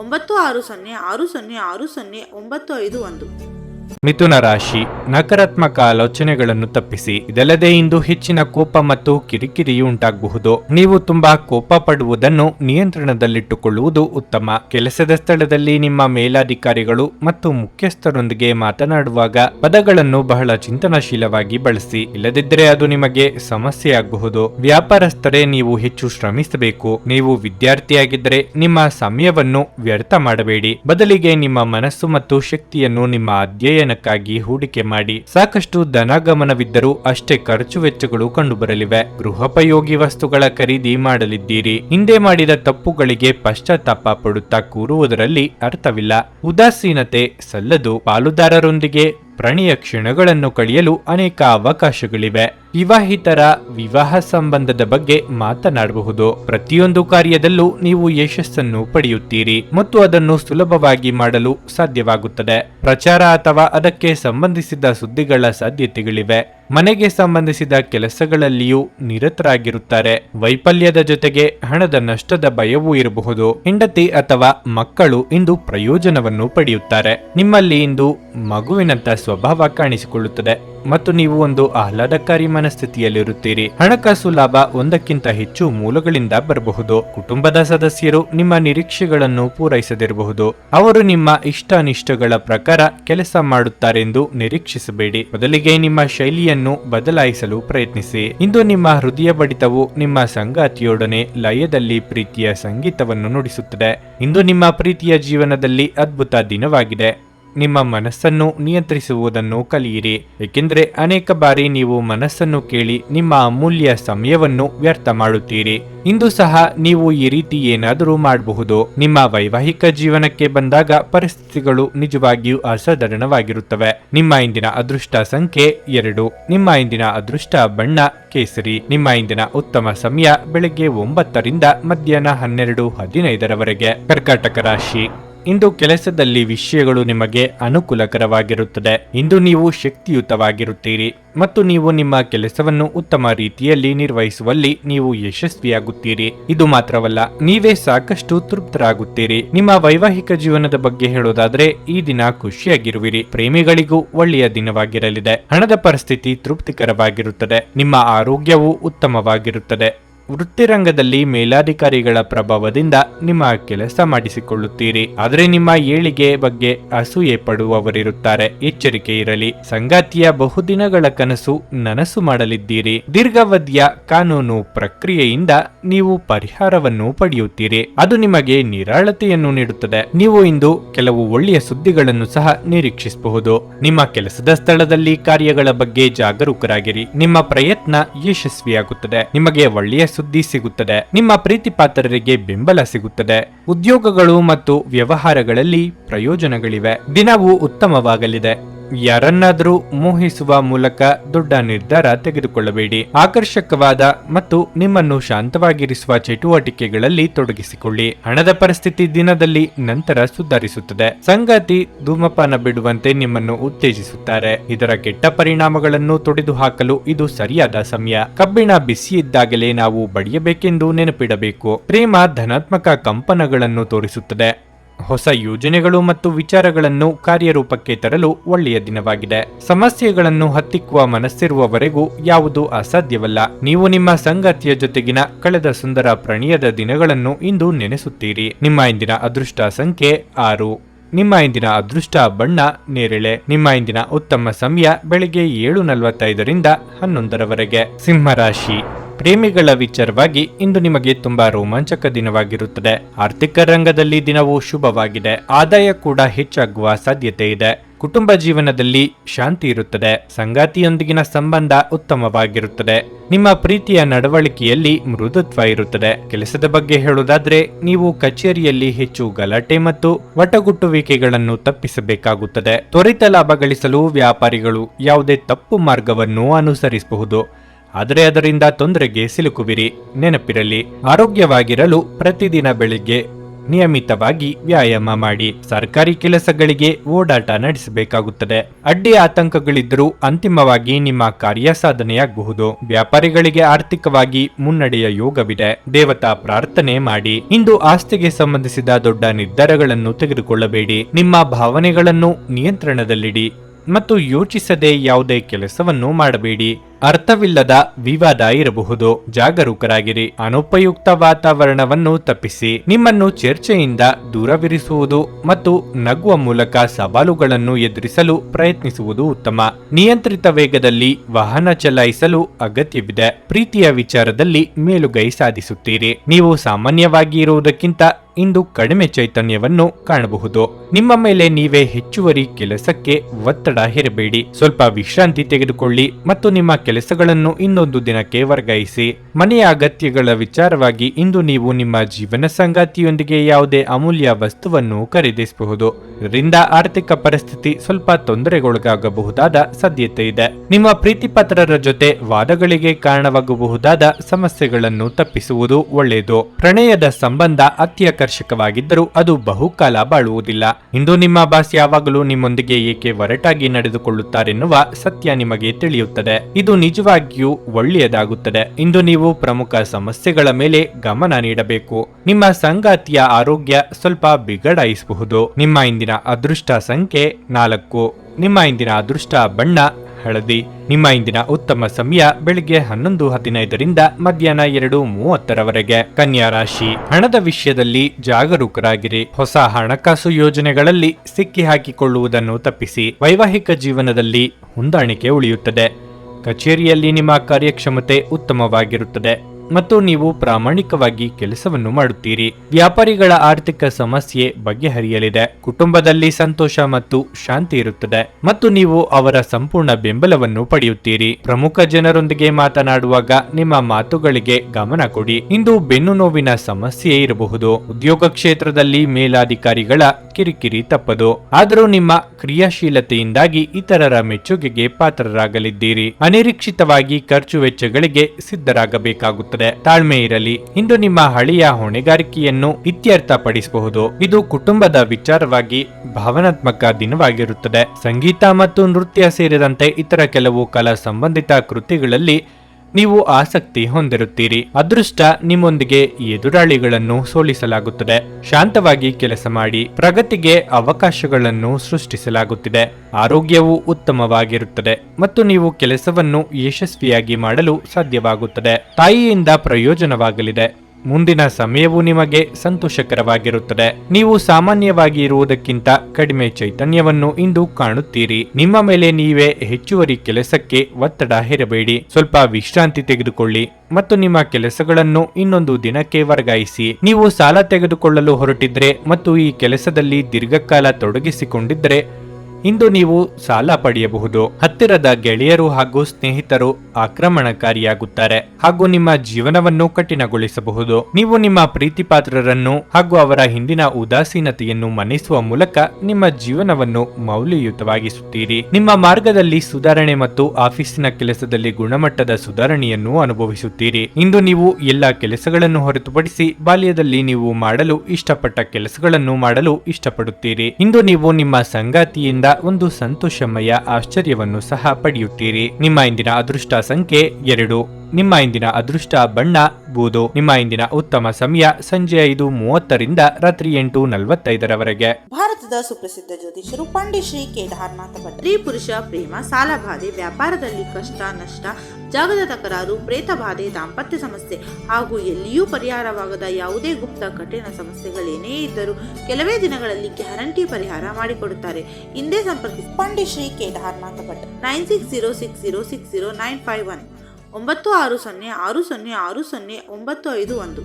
ಒಂಬತ್ತು ಆರು ಸೊನ್ನೆ ಆರು ಸೊನ್ನೆ ಆರು ಸೊನ್ನೆ ಒಂಬತ್ತು ಐದು ಒಂದು. ಮಿಥುನ ರಾಶಿ, ನಕಾರಾತ್ಮಕ ಆಲೋಚನೆಗಳನ್ನು ತಪ್ಪಿಸಿ. ಇದಲ್ಲದೆ ಇಂದು ಹೆಚ್ಚಿನ ಕೋಪ ಮತ್ತು ಕಿರಿಕಿರಿಯು ಉಂಟಾಗಬಹುದು. ನೀವು ತುಂಬಾ ಕೋಪ ಪಡುವುದನ್ನು ನಿಯಂತ್ರಣದಲ್ಲಿಟ್ಟುಕೊಳ್ಳುವುದು ಉತ್ತಮ. ಕೆಲಸದ ಸ್ಥಳದಲ್ಲಿ ನಿಮ್ಮ ಮೇಲಾಧಿಕಾರಿಗಳು ಮತ್ತು ಮುಖ್ಯಸ್ಥರೊಂದಿಗೆ ಮಾತನಾಡುವಾಗ ಪದಗಳನ್ನು ಬಹಳ ಚಿಂತನಶೀಲವಾಗಿ ಬಳಸಿ. ಇಲ್ಲದಿದ್ದರೆ ಅದು ನಿಮಗೆ ಸಮಸ್ಯೆಯಾಗಬಹುದು. ವ್ಯಾಪಾರಸ್ಥರೇ, ನೀವು ಹೆಚ್ಚು ಶ್ರಮಿಸಬೇಕು. ನೀವು ವಿದ್ಯಾರ್ಥಿಯಾಗಿದ್ದರೆ ನಿಮ್ಮ ಸಮಯವನ್ನು ವ್ಯರ್ಥ ಮಾಡಬೇಡಿ. ಬದಲಿಗೆ ನಿಮ್ಮ ಮನಸ್ಸು ಮತ್ತು ಶಕ್ತಿಯನ್ನು ನಿಮ್ಮ ಅಧ್ಯಯನಕ್ಕಾಗಿ ಹೂಡಿಕೆ ಮಾಡಿ. ಸಾಕಷ್ಟು ಧನಾಗಮನವಿದ್ದರೂ ಅಷ್ಟೇ ಖರ್ಚು ವೆಚ್ಚಗಳು ಕಂಡುಬರಲಿವೆ. ಗೃಹೋಪಯೋಗಿ ವಸ್ತುಗಳ ಖರೀದಿ ಮಾಡಲಿದ್ದೀರಿ. ಹಿಂದೆ ಮಾಡಿದ ತಪ್ಪುಗಳಿಗೆ ಪಶ್ಚಾತ್ತಾಪ ಪಡುತ್ತಾ ಕೂರುವುದರಲ್ಲಿ ಅರ್ಥವಿಲ್ಲ. ಉದಾಸೀನತೆ ಸಲ್ಲದು ಪಾಲುದಾರರೊಂದಿಗೆ ಪ್ರಣಯ ಕ್ಷಣಗಳನ್ನು ಕಳೆಯಲು ಅನೇಕ ಅವಕಾಶಗಳಿವೆ. ವಿವಾಹಿತರ ವಿವಾಹ ಸಂಬಂಧದ ಬಗ್ಗೆ ಮಾತನಾಡಬಹುದು. ಪ್ರತಿಯೊಂದು ಕಾರ್ಯದಲ್ಲೂ ನೀವು ಯಶಸ್ಸನ್ನು ಪಡೆಯುತ್ತೀರಿ ಮತ್ತು ಅದನ್ನು ಸುಲಭವಾಗಿ ಮಾಡಲು ಸಾಧ್ಯವಾಗುತ್ತದೆ. ಪ್ರಚಾರ ಅಥವಾ ಅದಕ್ಕೆ ಸಂಬಂಧಿಸಿದ ಸುದ್ದಿಗಳ ಸಾಧ್ಯತೆಗಳಿವೆ. ಮನೆಗೆ ಸಂಬಂಧಿಸಿದ ಕೆಲಸಗಳಲ್ಲಿಯೂ ನಿರತರಾಗಿರುತ್ತಾರೆ. ವೈಫಲ್ಯದ ಜೊತೆಗೆ ಹಣದ ನಷ್ಟದ ಭಯವೂ ಇರಬಹುದು. ಹೆಂಡತಿ ಅಥವಾ ಮಕ್ಕಳು ಇಂದು ಪ್ರಯೋಜನವನ್ನು ಪಡೆಯುತ್ತಾರೆ. ನಿಮ್ಮಲ್ಲಿ ಇಂದು ಮಗುವಿನಂತ ಸ್ವಭಾವ ಕಾಣಿಸಿಕೊಳ್ಳುತ್ತದೆ. ಮತ್ತು ನೀವು ಒಂದು ಆಹ್ಲಾದಕಾರಿ ಮನಸ್ಥಿತಿಯಲ್ಲಿರುತ್ತೀರಿ. ಹಣಕಾಸು ಲಾಭ ಒಂದಕ್ಕಿಂತ ಹೆಚ್ಚು ಮೂಲಗಳಿಂದ ಬರಬಹುದು. ಕುಟುಂಬದ ಸದಸ್ಯರು ನಿಮ್ಮ ನಿರೀಕ್ಷೆಗಳನ್ನು ಪೂರೈಸದಿರಬಹುದು. ಅವರು ನಿಮ್ಮ ಇಷ್ಟಾನಿಷ್ಟಗಳ ಪ್ರಕಾರ ಕೆಲಸ ಮಾಡುತ್ತಾರೆಂದು ನಿರೀಕ್ಷಿಸಬೇಡಿ. ಬದಲಿಗೆ ನಿಮ್ಮ ಶೈಲಿಯನ್ನು ಬದಲಾಯಿಸಲು ಪ್ರಯತ್ನಿಸಿ. ಇಂದು ನಿಮ್ಮ ಹೃದಯ ಬಡಿತವು ನಿಮ್ಮ ಸಂಗಾತಿಯೊಡನೆ ಲಯದಲ್ಲಿ ಪ್ರೀತಿಯ ಸಂಗೀತವನ್ನು ನುಡಿಸುತ್ತದೆ. ಇಂದು ನಿಮ್ಮ ಪ್ರೀತಿಯ ಜೀವನದಲ್ಲಿ ಅದ್ಭುತ ದಿನವಾಗಿದೆ. ನಿಮ್ಮ ಮನಸ್ಸನ್ನು ನಿಯಂತ್ರಿಸುವುದನ್ನು ಕಲಿಯಿರಿ, ಏಕೆಂದರೆ ಅನೇಕ ಬಾರಿ ನೀವು ಮನಸ್ಸನ್ನು ಕೇಳಿ ನಿಮ್ಮ ಅಮೂಲ್ಯ ಸಮಯವನ್ನು ವ್ಯರ್ಥ ಮಾಡುತ್ತೀರಿ. ಇಂದು ಸಹ ನೀವು ಈ ರೀತಿ ಏನಾದರೂ ಮಾಡಬಹುದು. ನಿಮ್ಮ ವೈವಾಹಿಕ ಜೀವನಕ್ಕೆ ಬಂದಾಗ ಪರಿಸ್ಥಿತಿಗಳು ನಿಜವಾಗಿಯೂ ಅಸಾಧಾರಣವಾಗಿರುತ್ತವೆ. ನಿಮ್ಮ ಇಂದಿನ ಅದೃಷ್ಟ ಸಂಖ್ಯೆ ಎರಡು. ನಿಮ್ಮ ಇಂದಿನ ಅದೃಷ್ಟ ಬಣ್ಣ ಕೇಸರಿ. ನಿಮ್ಮ ಇಂದಿನ ಉತ್ತಮ ಸಮಯ ಬೆಳಗ್ಗೆ ಒಂಬತ್ತರಿಂದ ಮಧ್ಯಾಹ್ನ ಹನ್ನೆರಡು ಹದಿನೈದರವರೆಗೆ. ಕರ್ಕಾಟಕ ರಾಶಿ. ಇಂದು ಕೆಲಸದಲ್ಲಿ ವಿಷಯಗಳು ನಿಮಗೆ ಅನುಕೂಲಕರವಾಗಿರುತ್ತದೆ. ಇಂದು ನೀವು ಶಕ್ತಿಯುತವಾಗಿರುತ್ತೀರಿ ಮತ್ತು ನೀವು ನಿಮ್ಮ ಕೆಲಸವನ್ನು ಉತ್ತಮ ರೀತಿಯಲ್ಲಿ ನಿರ್ವಹಿಸುವಲ್ಲಿ ನೀವು ಯಶಸ್ವಿಯಾಗುತ್ತೀರಿ. ಇದು ಮಾತ್ರವಲ್ಲ, ನೀವೇ ಸಾಕಷ್ಟು ತೃಪ್ತರಾಗುತ್ತೀರಿ. ನಿಮ್ಮ ವೈವಾಹಿಕ ಜೀವನದ ಬಗ್ಗೆ ಹೇಳೋದಾದ್ರೆ, ಈ ದಿನ ಖುಷಿಯಾಗಿರುವಿರಿ. ಪ್ರೇಮಿಗಳಿಗೂ ಒಳ್ಳೆಯ ದಿನವಾಗಿರಲಿದೆ. ಹಣದ ಪರಿಸ್ಥಿತಿ ತೃಪ್ತಿಕರವಾಗಿರುತ್ತದೆ. ನಿಮ್ಮ ಆರೋಗ್ಯವು ಉತ್ತಮವಾಗಿರುತ್ತದೆ. ವೃತ್ತಿರಂಗದಲ್ಲಿ ಮೇಲಾಧಿಕಾರಿಗಳ ಪ್ರಭಾವದಿಂದ ನಿಮ್ಮ ಕೆಲಸ ಮಾಡಿಸಿಕೊಳ್ಳುತ್ತೀರಿ. ಆದರೆ ನಿಮ್ಮ ಏಳಿಗೆ ಬಗ್ಗೆ ಅಸೂಯೆ ಪಡುವವರಿರುತ್ತಾರೆ. ಎಚ್ಚರಿಕೆ ಇರಲಿ. ಸಂಗಾತಿಯ ಬಹುದಿನಗಳ ಕನಸು ನನಸು ಮಾಡಲಿದ್ದೀರಿ. ದೀರ್ಘಾವಧಿಯ ಕಾನೂನು ಪ್ರಕ್ರಿಯೆಯಿಂದ ನೀವು ಪರಿಹಾರವನ್ನು ಪಡೆಯುತ್ತೀರಿ. ಅದು ನಿಮಗೆ ನಿರಾಳತೆಯನ್ನು ನೀಡುತ್ತದೆ. ನೀವು ಇಂದು ಕೆಲವು ಒಳ್ಳೆಯ ಸುದ್ದಿಗಳನ್ನು ಸಹ ನಿರೀಕ್ಷಿಸಬಹುದು. ನಿಮ್ಮ ಕೆಲಸದ ಸ್ಥಳದಲ್ಲಿ ಕಾರ್ಯಗಳ ಬಗ್ಗೆ ಜಾಗರೂಕರಾಗಿರಿ. ನಿಮ್ಮ ಪ್ರಯತ್ನ ಯಶಸ್ವಿಯಾಗುತ್ತದೆ. ನಿಮಗೆ ಒಳ್ಳೆಯ ಸುದ್ದಿ ಸಿಗುತ್ತದೆ. ನಿಮ್ಮ ಪ್ರೀತಿ ಪಾತ್ರರಿಗೆ ಬೆಂಬಲ ಸಿಗುತ್ತದೆ. ಉದ್ಯೋಗಗಳು ಮತ್ತು ವ್ಯವಹಾರಗಳಲ್ಲಿ ಪ್ರಯೋಜನಗಳಿವೆ. ದಿನವೂ ಉತ್ತಮವಾಗಲಿದೆ. ಯಾರನ್ನಾದರೂ ಮೋಹಿಸುವ ಮೂಲಕ ದೊಡ್ಡ ನಿರ್ಧಾರ ತೆಗೆದುಕೊಳ್ಳಬೇಡಿ. ಆಕರ್ಷಕವಾದ ಮತ್ತು ನಿಮ್ಮನ್ನು ಶಾಂತವಾಗಿರಿಸುವ ಚಟುವಟಿಕೆಗಳಲ್ಲಿ ತೊಡಗಿಸಿಕೊಳ್ಳಿ. ಹಣದ ಪರಿಸ್ಥಿತಿ ದಿನದಲ್ಲಿ ನಂತರ ಸುಧಾರಿಸುತ್ತದೆ. ಸಂಗಾತಿ ಧೂಮಪಾನ ಬಿಡುವಂತೆ ನಿಮ್ಮನ್ನು ಉತ್ತೇಜಿಸುತ್ತಾರೆ. ಇದರ ಕೆಟ್ಟ ಪರಿಣಾಮಗಳನ್ನು ತೊಡೆದು ಹಾಕಲು ಇದು ಸರಿಯಾದ ಸಮಯ. ಕಬ್ಬಿಣ ಬಿಸಿ ಇದ್ದಾಗಲೇ ನಾವು ಬಡಿಯಬೇಕೆಂದು ನೆನಪಿಡಬೇಕು. ಪ್ರೇಮ ಧನಾತ್ಮಕ ಕಂಪನಗಳನ್ನು ತೋರಿಸುತ್ತದೆ. ಹೊಸ ಯೋಜನೆಗಳು ಮತ್ತು ವಿಚಾರಗಳನ್ನು ಕಾರ್ಯರೂಪಕ್ಕೆ ತರಲು ಒಳ್ಳೆಯ ದಿನವಾಗಿದೆ. ಸಮಸ್ಯೆಗಳನ್ನು ಹತ್ತಿಕ್ಕುವ ಮನಸ್ಸಿರುವವರೆಗೂ ಯಾವುದು ಅಸಾಧ್ಯವಲ್ಲ. ನೀವು ನಿಮ್ಮ ಸಂಗಾತಿಯ ಜೊತೆಗಿನ ಕಳೆದ ಸುಂದರ ಪ್ರಣಯದ ದಿನಗಳನ್ನು ಇಂದು ನೆನೆಸುತ್ತೀರಿ. ನಿಮ್ಮ ಇಂದಿನ ಅದೃಷ್ಟ ಸಂಖ್ಯೆ ಆರು. ನಿಮ್ಮ ಇಂದಿನ ಅದೃಷ್ಟ ಬಣ್ಣ ನೇರಳೆ. ನಿಮ್ಮ ಇಂದಿನ ಉತ್ತಮ ಸಮಯ ಬೆಳಿಗ್ಗೆ ಏಳು ನಲವತ್ತೈದರಿಂದ ಹನ್ನೊಂದರವರೆಗೆ. ಸಿಂಹರಾಶಿ. ಪ್ರೇಮಿಗಳ ವಿಚಾರವಾಗಿ ಇಂದು ನಿಮಗೆ ತುಂಬಾ ರೋಮಾಂಚಕ ದಿನವಾಗಿರುತ್ತದೆ. ಆರ್ಥಿಕ ರಂಗದಲ್ಲಿ ದಿನವು ಶುಭವಾಗಿದೆ. ಆದಾಯ ಕೂಡ ಹೆಚ್ಚಾಗುವ ಸಾಧ್ಯತೆ ಇದೆ. ಕುಟುಂಬ ಜೀವನದಲ್ಲಿ ಶಾಂತಿ ಇರುತ್ತದೆ. ಸಂಗಾತಿಯೊಂದಿಗಿನ ಸಂಬಂಧ ಉತ್ತಮವಾಗಿರುತ್ತದೆ. ನಿಮ್ಮ ಪ್ರೀತಿಯ ನಡವಳಿಕೆಯಲ್ಲಿ ಮೃದುತ್ವ ಇರುತ್ತದೆ. ಕೆಲಸದ ಬಗ್ಗೆ ಹೇಳುವುದಾದ್ರೆ, ನೀವು ಕಚೇರಿಯಲ್ಲಿ ಹೆಚ್ಚು ಗಲಾಟೆ ಮತ್ತು ವಟಗುಟ್ಟುವಿಕೆಗಳನ್ನು ತಪ್ಪಿಸಬೇಕಾಗುತ್ತದೆ. ತ್ವರಿತ ಲಾಭ ಗಳಿಸಲು ವ್ಯಾಪಾರಿಗಳು ಯಾವುದೇ ತಪ್ಪು ಮಾರ್ಗವನ್ನು ಅನುಸರಿಸಬಹುದು. ಆದರೆ ಅದರಿಂದ ತೊಂದರೆಗೆ ಸಿಲುಕುವಿರಿ. ನೆನಪಿರಲಿ, ಆರೋಗ್ಯವಾಗಿರಲು ಪ್ರತಿದಿನ ಬೆಳಿಗ್ಗೆ ನಿಯಮಿತವಾಗಿ ವ್ಯಾಯಾಮ ಮಾಡಿ. ಸರ್ಕಾರಿ ಕೆಲಸಗಳಿಗೆ ಓಡಾಟ ನಡೆಸಬೇಕಾಗುತ್ತದೆ. ಅಡ್ಡಿ ಆತಂಕಗಳಿದ್ದರೂ ಅಂತಿಮವಾಗಿ ನಿಮ್ಮ ಕಾರ್ಯ ಸಾಧನೆಯಾಗಬಹುದು. ವ್ಯಾಪಾರಿಗಳಿಗೆ ಆರ್ಥಿಕವಾಗಿ ಮುನ್ನಡೆಯ ಯೋಗವಿದೆ. ದೇವತಾ ಪ್ರಾರ್ಥನೆ ಮಾಡಿ. ಇಂದು ಆಸ್ತಿಗೆ ಸಂಬಂಧಿಸಿದ ದೊಡ್ಡ ನಿರ್ಧಾರಗಳನ್ನು ತೆಗೆದುಕೊಳ್ಳಬೇಡಿ. ನಿಮ್ಮ ಭಾವನೆಗಳನ್ನು ನಿಯಂತ್ರಣದಲ್ಲಿಡಿ ಮತ್ತು ಯೋಚಿಸದೆ ಯಾವುದೇ ಕೆಲಸವನ್ನು ಮಾಡಬೇಡಿ. ಅರ್ಥವಿಲ್ಲದ ವಿವಾದ ಇರಬಹುದು. ಜಾಗರೂಕರಾಗಿರಿ. ಅನುಪಯುಕ್ತ ವಾತಾವರಣವನ್ನು ತಪ್ಪಿಸಿ. ನಿಮ್ಮನ್ನು ಚರ್ಚೆಯಿಂದ ದೂರವಿರಿಸುವುದು ಮತ್ತು ನಗುವ ಮೂಲಕ ಸವಾಲುಗಳನ್ನು ಎದುರಿಸಲು ಪ್ರಯತ್ನಿಸುವುದು ಉತ್ತಮ. ನಿಯಂತ್ರಿತ ವೇಗದಲ್ಲಿ ವಾಹನ ಚಲಾಯಿಸಲು ಅಗತ್ಯವಿದೆ. ಪ್ರೀತಿಯ ವಿಚಾರದಲ್ಲಿ ಮೇಲುಗೈ ಸಾಧಿಸುತ್ತೀರಿ. ನೀವು ಸಾಮಾನ್ಯವಾಗಿ ಇರುವುದಕ್ಕಿಂತ ಇಂದು ಕಡಿಮೆ ಚೈತನ್ಯವನ್ನು ಕಾಣಬಹುದು. ನಿಮ್ಮ ಮೇಲೆ ನೀವೇ ಹೆಚ್ಚುವರಿ ಕೆಲಸಕ್ಕೆ ಒತ್ತಡ ಹೇರಬೇಡಿ. ಸ್ವಲ್ಪ ವಿಶ್ರಾಂತಿ ತೆಗೆದುಕೊಳ್ಳಿ ಮತ್ತು ನಿಮ್ಮ ಕೆಲಸಗಳನ್ನು ಇನ್ನೊಂದು ದಿನಕ್ಕೆ ವರ್ಗಾಯಿಸಿ. ಮನೆಯ ಅಗತ್ಯಗಳ ವಿಚಾರವಾಗಿ ಇಂದು ನೀವು ನಿಮ್ಮ ಜೀವನ ಸಂಗಾತಿಯೊಂದಿಗೆ ಯಾವುದೇ ಅಮೂಲ್ಯ ವಸ್ತುವನ್ನು ಖರೀದಿಸಬಹುದು. ಇದರಿಂದ ಆರ್ಥಿಕ ಪರಿಸ್ಥಿತಿ ಸ್ವಲ್ಪ ತೊಂದರೆಗೊಳಗಾಗಬಹುದಾದ ಸಾಧ್ಯತೆ ಇದೆ. ನಿಮ್ಮ ಪ್ರೀತಿಪಾತ್ರರ ಜೊತೆ ವಾದಗಳಿಗೆ ಕಾರಣವಾಗಬಹುದಾದ ಸಮಸ್ಯೆಗಳನ್ನು ತಪ್ಪಿಸುವುದು ಒಳ್ಳೆಯದು. ಪ್ರಣಯದ ಸಂಬಂಧ ಅತ್ಯಾಕರ್ಷಕವಾಗಿದ್ದರೂ ಅದು ಬಹುಕಾಲ ಬಾಳುವುದಿಲ್ಲ. ಇಂದು ನಿಮ್ಮ ಬಾಸ್ ಯಾವಾಗಲೂ ನಿಮ್ಮೊಂದಿಗೆ ಏಕೆ ಒರಟಾಗಿ ನಡೆದುಕೊಳ್ಳುತ್ತಾರೆನ್ನುವ ಸತ್ಯ ನಿಮಗೆ ತಿಳಿಯುತ್ತದೆ. ಇದು ನಿಜವಾಗಿಯೂ ಒಳ್ಳೆಯದಾಗುತ್ತದೆ. ಇಂದು ನೀವು ಪ್ರಮುಖ ಸಮಸ್ಯೆಗಳ ಮೇಲೆ ಗಮನ ನೀಡಬೇಕು. ನಿಮ್ಮ ಸಂಗಾತಿಯ ಆರೋಗ್ಯ ಸ್ವಲ್ಪ ಬಿಗಡಾಯಿಸಬಹುದು. ನಿಮ್ಮ ಇಂದಿನ ಅದೃಷ್ಟ ಸಂಖ್ಯೆ ನಾಲ್ಕು. ನಿಮ್ಮ ಇಂದಿನ ಅದೃಷ್ಟ ಬಣ್ಣ ಹಳದಿ. ನಿಮ್ಮ ಇಂದಿನ ಉತ್ತಮ ಸಮಯ ಬೆಳಿಗ್ಗೆ ಹನ್ನೊಂದು ಹದಿನೈದರಿಂದ ಮಧ್ಯಾಹ್ನ ಎರಡು ಮೂವತ್ತರವರೆಗೆ. ಕನ್ಯಾ ರಾಶಿ, ಹಣದ ವಿಷಯದಲ್ಲಿ ಜಾಗರೂಕರಾಗಿರಿ. ಹೊಸ ಹಣಕಾಸು ಯೋಜನೆಗಳಲ್ಲಿ ಸಿಕ್ಕಿ ಹಾಕಿಕೊಳ್ಳುವುದನ್ನು ತಪ್ಪಿಸಿ. ವೈವಾಹಿಕ ಜೀವನದಲ್ಲಿ ಹೊಂದಾಣಿಕೆ ಉಳಿಯುತ್ತದೆ. ಕಚೇರಿಯಲ್ಲಿ ನಿಮ್ಮ ಕಾರ್ಯಕ್ಷಮತೆ ಉತ್ತಮವಾಗಿರುತ್ತದೆ. ಮತ್ತು ನೀವು ಪ್ರಾಮಾಣಿಕವಾಗಿ ಕೆಲಸವನ್ನು ಮಾಡುತ್ತೀರಿ. ವ್ಯಾಪಾರಿಗಳ ಆರ್ಥಿಕ ಸಮಸ್ಯೆ ಬಗೆಹರಿಯಲಿದೆ. ಕುಟುಂಬದಲ್ಲಿ ಸಂತೋಷ ಮತ್ತು ಶಾಂತಿ ಇರುತ್ತದೆ. ಮತ್ತು ನೀವು ಅವರ ಸಂಪೂರ್ಣ ಬೆಂಬಲವನ್ನು ಪಡೆಯುತ್ತೀರಿ. ಪ್ರಮುಖ ಜನರೊಂದಿಗೆ ಮಾತನಾಡುವಾಗ ನಿಮ್ಮ ಮಾತುಗಳಿಗೆ ಗಮನ ಕೊಡಿ. ಇಂದು ಬೆನ್ನು ನೋವಿನ ಸಮಸ್ಯೆ ಇರಬಹುದು. ಉದ್ಯೋಗ ಕ್ಷೇತ್ರದಲ್ಲಿ ಮೇಲಾಧಿಕಾರಿಗಳ ಕಿರಿಕಿರಿ ತಪ್ಪದು. ಆದರೂ ನಿಮ್ಮ ಕ್ರಿಯಾಶೀಲತೆಯಿಂದಾಗಿ ಇತರರ ಮೆಚ್ಚುಗೆಗೆ ಪಾತ್ರರಾಗಲಿದ್ದೀರಿ. ಅನಿರೀಕ್ಷಿತವಾಗಿ ಖರ್ಚು ವೆಚ್ಚಗಳಿಗೆ ಸಿದ್ಧರಾಗಬೇಕಾಗುತ್ತದೆ. ತಾಳ್ಮೆ ಇರಲಿ. ಇಂದು ನಿಮ್ಮ ಹಳೆಯ ಹೊಣೆಗಾರಿಕೆಯನ್ನು ಇತ್ಯರ್ಥಪಡಿಸಬಹುದು. ಇದು ಕುಟುಂಬದ ವಿಚಾರವಾಗಿ ಭಾವನಾತ್ಮಕ ದಿನವಾಗಿರುತ್ತದೆ. ಸಂಗೀತ ಮತ್ತು ನೃತ್ಯ ಸೇರಿದಂತೆ ಇತರ ಕೆಲವು ಕಲಾ ಸಂಬಂಧಿತ ಕೃತಿಗಳಲ್ಲಿ ನೀವು ಆಸಕ್ತಿ ಹೊಂದಿರುತ್ತೀರಿ. ಅದೃಷ್ಟ ನಿಮ್ಮೊಂದಿಗೆ ಎದುರಾಳಿಗಳನ್ನು ಸೋಲಿಸಲಾಗುತ್ತದೆ. ಶಾಂತವಾಗಿ ಕೆಲಸ ಮಾಡಿ ಪ್ರಗತಿಗೆ ಅವಕಾಶಗಳನ್ನು ಸೃಷ್ಟಿಸಲಾಗುತ್ತಿದೆ. ಆರೋಗ್ಯವು ಉತ್ತಮವಾಗಿರುತ್ತದೆ ಮತ್ತು ನೀವು ಕೆಲಸವನ್ನು ಯಶಸ್ವಿಯಾಗಿ ಮಾಡಲು ಸಾಧ್ಯವಾಗುತ್ತದೆ. ತಾಯಿಯಿಂದ ಪ್ರಯೋಜನವಾಗಲಿದೆ. ಮುಂದಿನ ಸಮಯವು ನಿಮಗೆ ಸಂತೋಷಕರವಾಗಿರುತ್ತದೆ. ನೀವು ಸಾಮಾನ್ಯವಾಗಿ ಇರುವುದಕ್ಕಿಂತ ಕಡಿಮೆ ಚೈತನ್ಯವನ್ನು ಇಂದು ಕಾಣುತ್ತೀರಿ. ನಿಮ್ಮ ಮೇಲೆ ನೀವೇ ಹೆಚ್ಚುವರಿ ಕೆಲಸಕ್ಕೆ ಒತ್ತಡ ಹೇರಬೇಡಿ. ಸ್ವಲ್ಪ ವಿಶ್ರಾಂತಿ ತೆಗೆದುಕೊಳ್ಳಿ ಮತ್ತು ನಿಮ್ಮ ಕೆಲಸಗಳನ್ನು ಇನ್ನೊಂದು ದಿನಕ್ಕೆ ವರ್ಗಾಯಿಸಿ. ನೀವು ಸಾಲ ತೆಗೆದುಕೊಳ್ಳಲು ಹೊರಟಿದ್ರೆ ಮತ್ತು ಈ ಕೆಲಸದಲ್ಲಿ ದೀರ್ಘಕಾಲ ತೊಡಗಿಸಿಕೊಂಡಿದ್ದರೆ ಇಂದು ನೀವು ಸಾಲ ಪಡೆಯಬಹುದು. ಹತ್ತಿರದ ಗೆಳೆಯರು ಹಾಗೂ ಸ್ನೇಹಿತರು ಆಕ್ರಮಣಕಾರಿಯಾಗುತ್ತಾರೆ ಹಾಗೂ ನಿಮ್ಮ ಜೀವನವನ್ನು ಕಠಿಣಗೊಳಿಸಬಹುದು. ನೀವು ನಿಮ್ಮ ಪ್ರೀತಿಪಾತ್ರರನ್ನು ಹಾಗೂ ಅವರ ಹಿಂದಿನ ಉದಾಸೀನತೆಯನ್ನು ಮನ್ನಿಸುವ ಮೂಲಕ ನಿಮ್ಮ ಜೀವನವನ್ನು ಮೌಲ್ಯಯುತವಾಗಿಸುತ್ತೀರಿ. ನಿಮ್ಮ ಮಾರ್ಗದಲ್ಲಿ ಸುಧಾರಣೆ ಮತ್ತು ಆಫೀಸಿನ ಕೆಲಸದಲ್ಲಿ ಗುಣಮಟ್ಟದ ಸುಧಾರಣೆಯನ್ನು ಅನುಭವಿಸುತ್ತೀರಿ. ಇಂದು ನೀವು ಎಲ್ಲ ಕೆಲಸಗಳನ್ನು ಹೊರತುಪಡಿಸಿ ಬಾಲ್ಯದಲ್ಲಿ ನೀವು ಮಾಡಲು ಇಷ್ಟಪಟ್ಟ ಕೆಲಸಗಳನ್ನು ಮಾಡಲು ಇಷ್ಟಪಡುತ್ತೀರಿ. ಇಂದು ನೀವು ನಿಮ್ಮ ಸಂಗಾತಿಯಿಂದ ಒಂದು ಸಂತೋಷಮಯ ಆಶ್ಚರ್ಯವನ್ನು ಸಹ ಪಡೆಯುತ್ತೀರಿ. ನಿಮ್ಮ ಇಂದಿನ ಅದೃಷ್ಟ ಸಂಖ್ಯೆ ಎರಡು. ನಿಮ್ಮ ಇಂದಿನ ಅದೃಷ್ಟ ಬಣ್ಣ, ಬೂದು. ನಿಮ್ಮ ಇಂದಿನ ಉತ್ತಮ ಸಮಯ ಸಂಜೆ ಐದು ಮೂವತ್ತರಿಂದ ರಾತ್ರಿ ಎಂಟು ನಲವತ್ತೈದರವರೆಗೆ. ಭಾರತದ ಸುಪ್ರಸಿದ್ಧ ಜ್ಯೋತಿಷರು ಪಂಡಿತ್ ಶ್ರೀ ಕೇದಾರನಾಥ ಭಟ್. ಸ್ತ್ರೀ ಪುರುಷ ಪ್ರೇಮ ಸಾಲ ಬಾಧೆ ವ್ಯಾಪಾರದಲ್ಲಿ ಕಷ್ಟ, ನಷ್ಟ, ಜಾಗದ ತಕರಾರು ಪ್ರೇತ ಬಾಧೆ ದಾಂಪತ್ಯ ಸಮಸ್ಯೆ ಹಾಗೂ ಎಲ್ಲಿಯೂ ಪರಿಹಾರವಾಗದ ಯಾವುದೇ ಗುಪ್ತ ಕಠಿಣ ಸಮಸ್ಯೆಗಳೇನೇ ಇದ್ದರೂ ಕೆಲವೇ ದಿನಗಳಲ್ಲಿ ಗ್ಯಾರಂಟಿ ಪರಿಹಾರ ಮಾಡಿಕೊಡುತ್ತಾರೆ. ಹಿಂದೆ ಸಂಪರ್ಕಿಸಿ Pandit Shri Kedarnath Bhat. Nine six zero six zero six zero nine five one. ಒಂಬತ್ತು ಆರು ಸೊನ್ನೆ ಆರು ಸೊನ್ನೆ ಆರು ಸೊನ್ನೆ, ಒಂಬತ್ತು ಐದು ಒಂದು.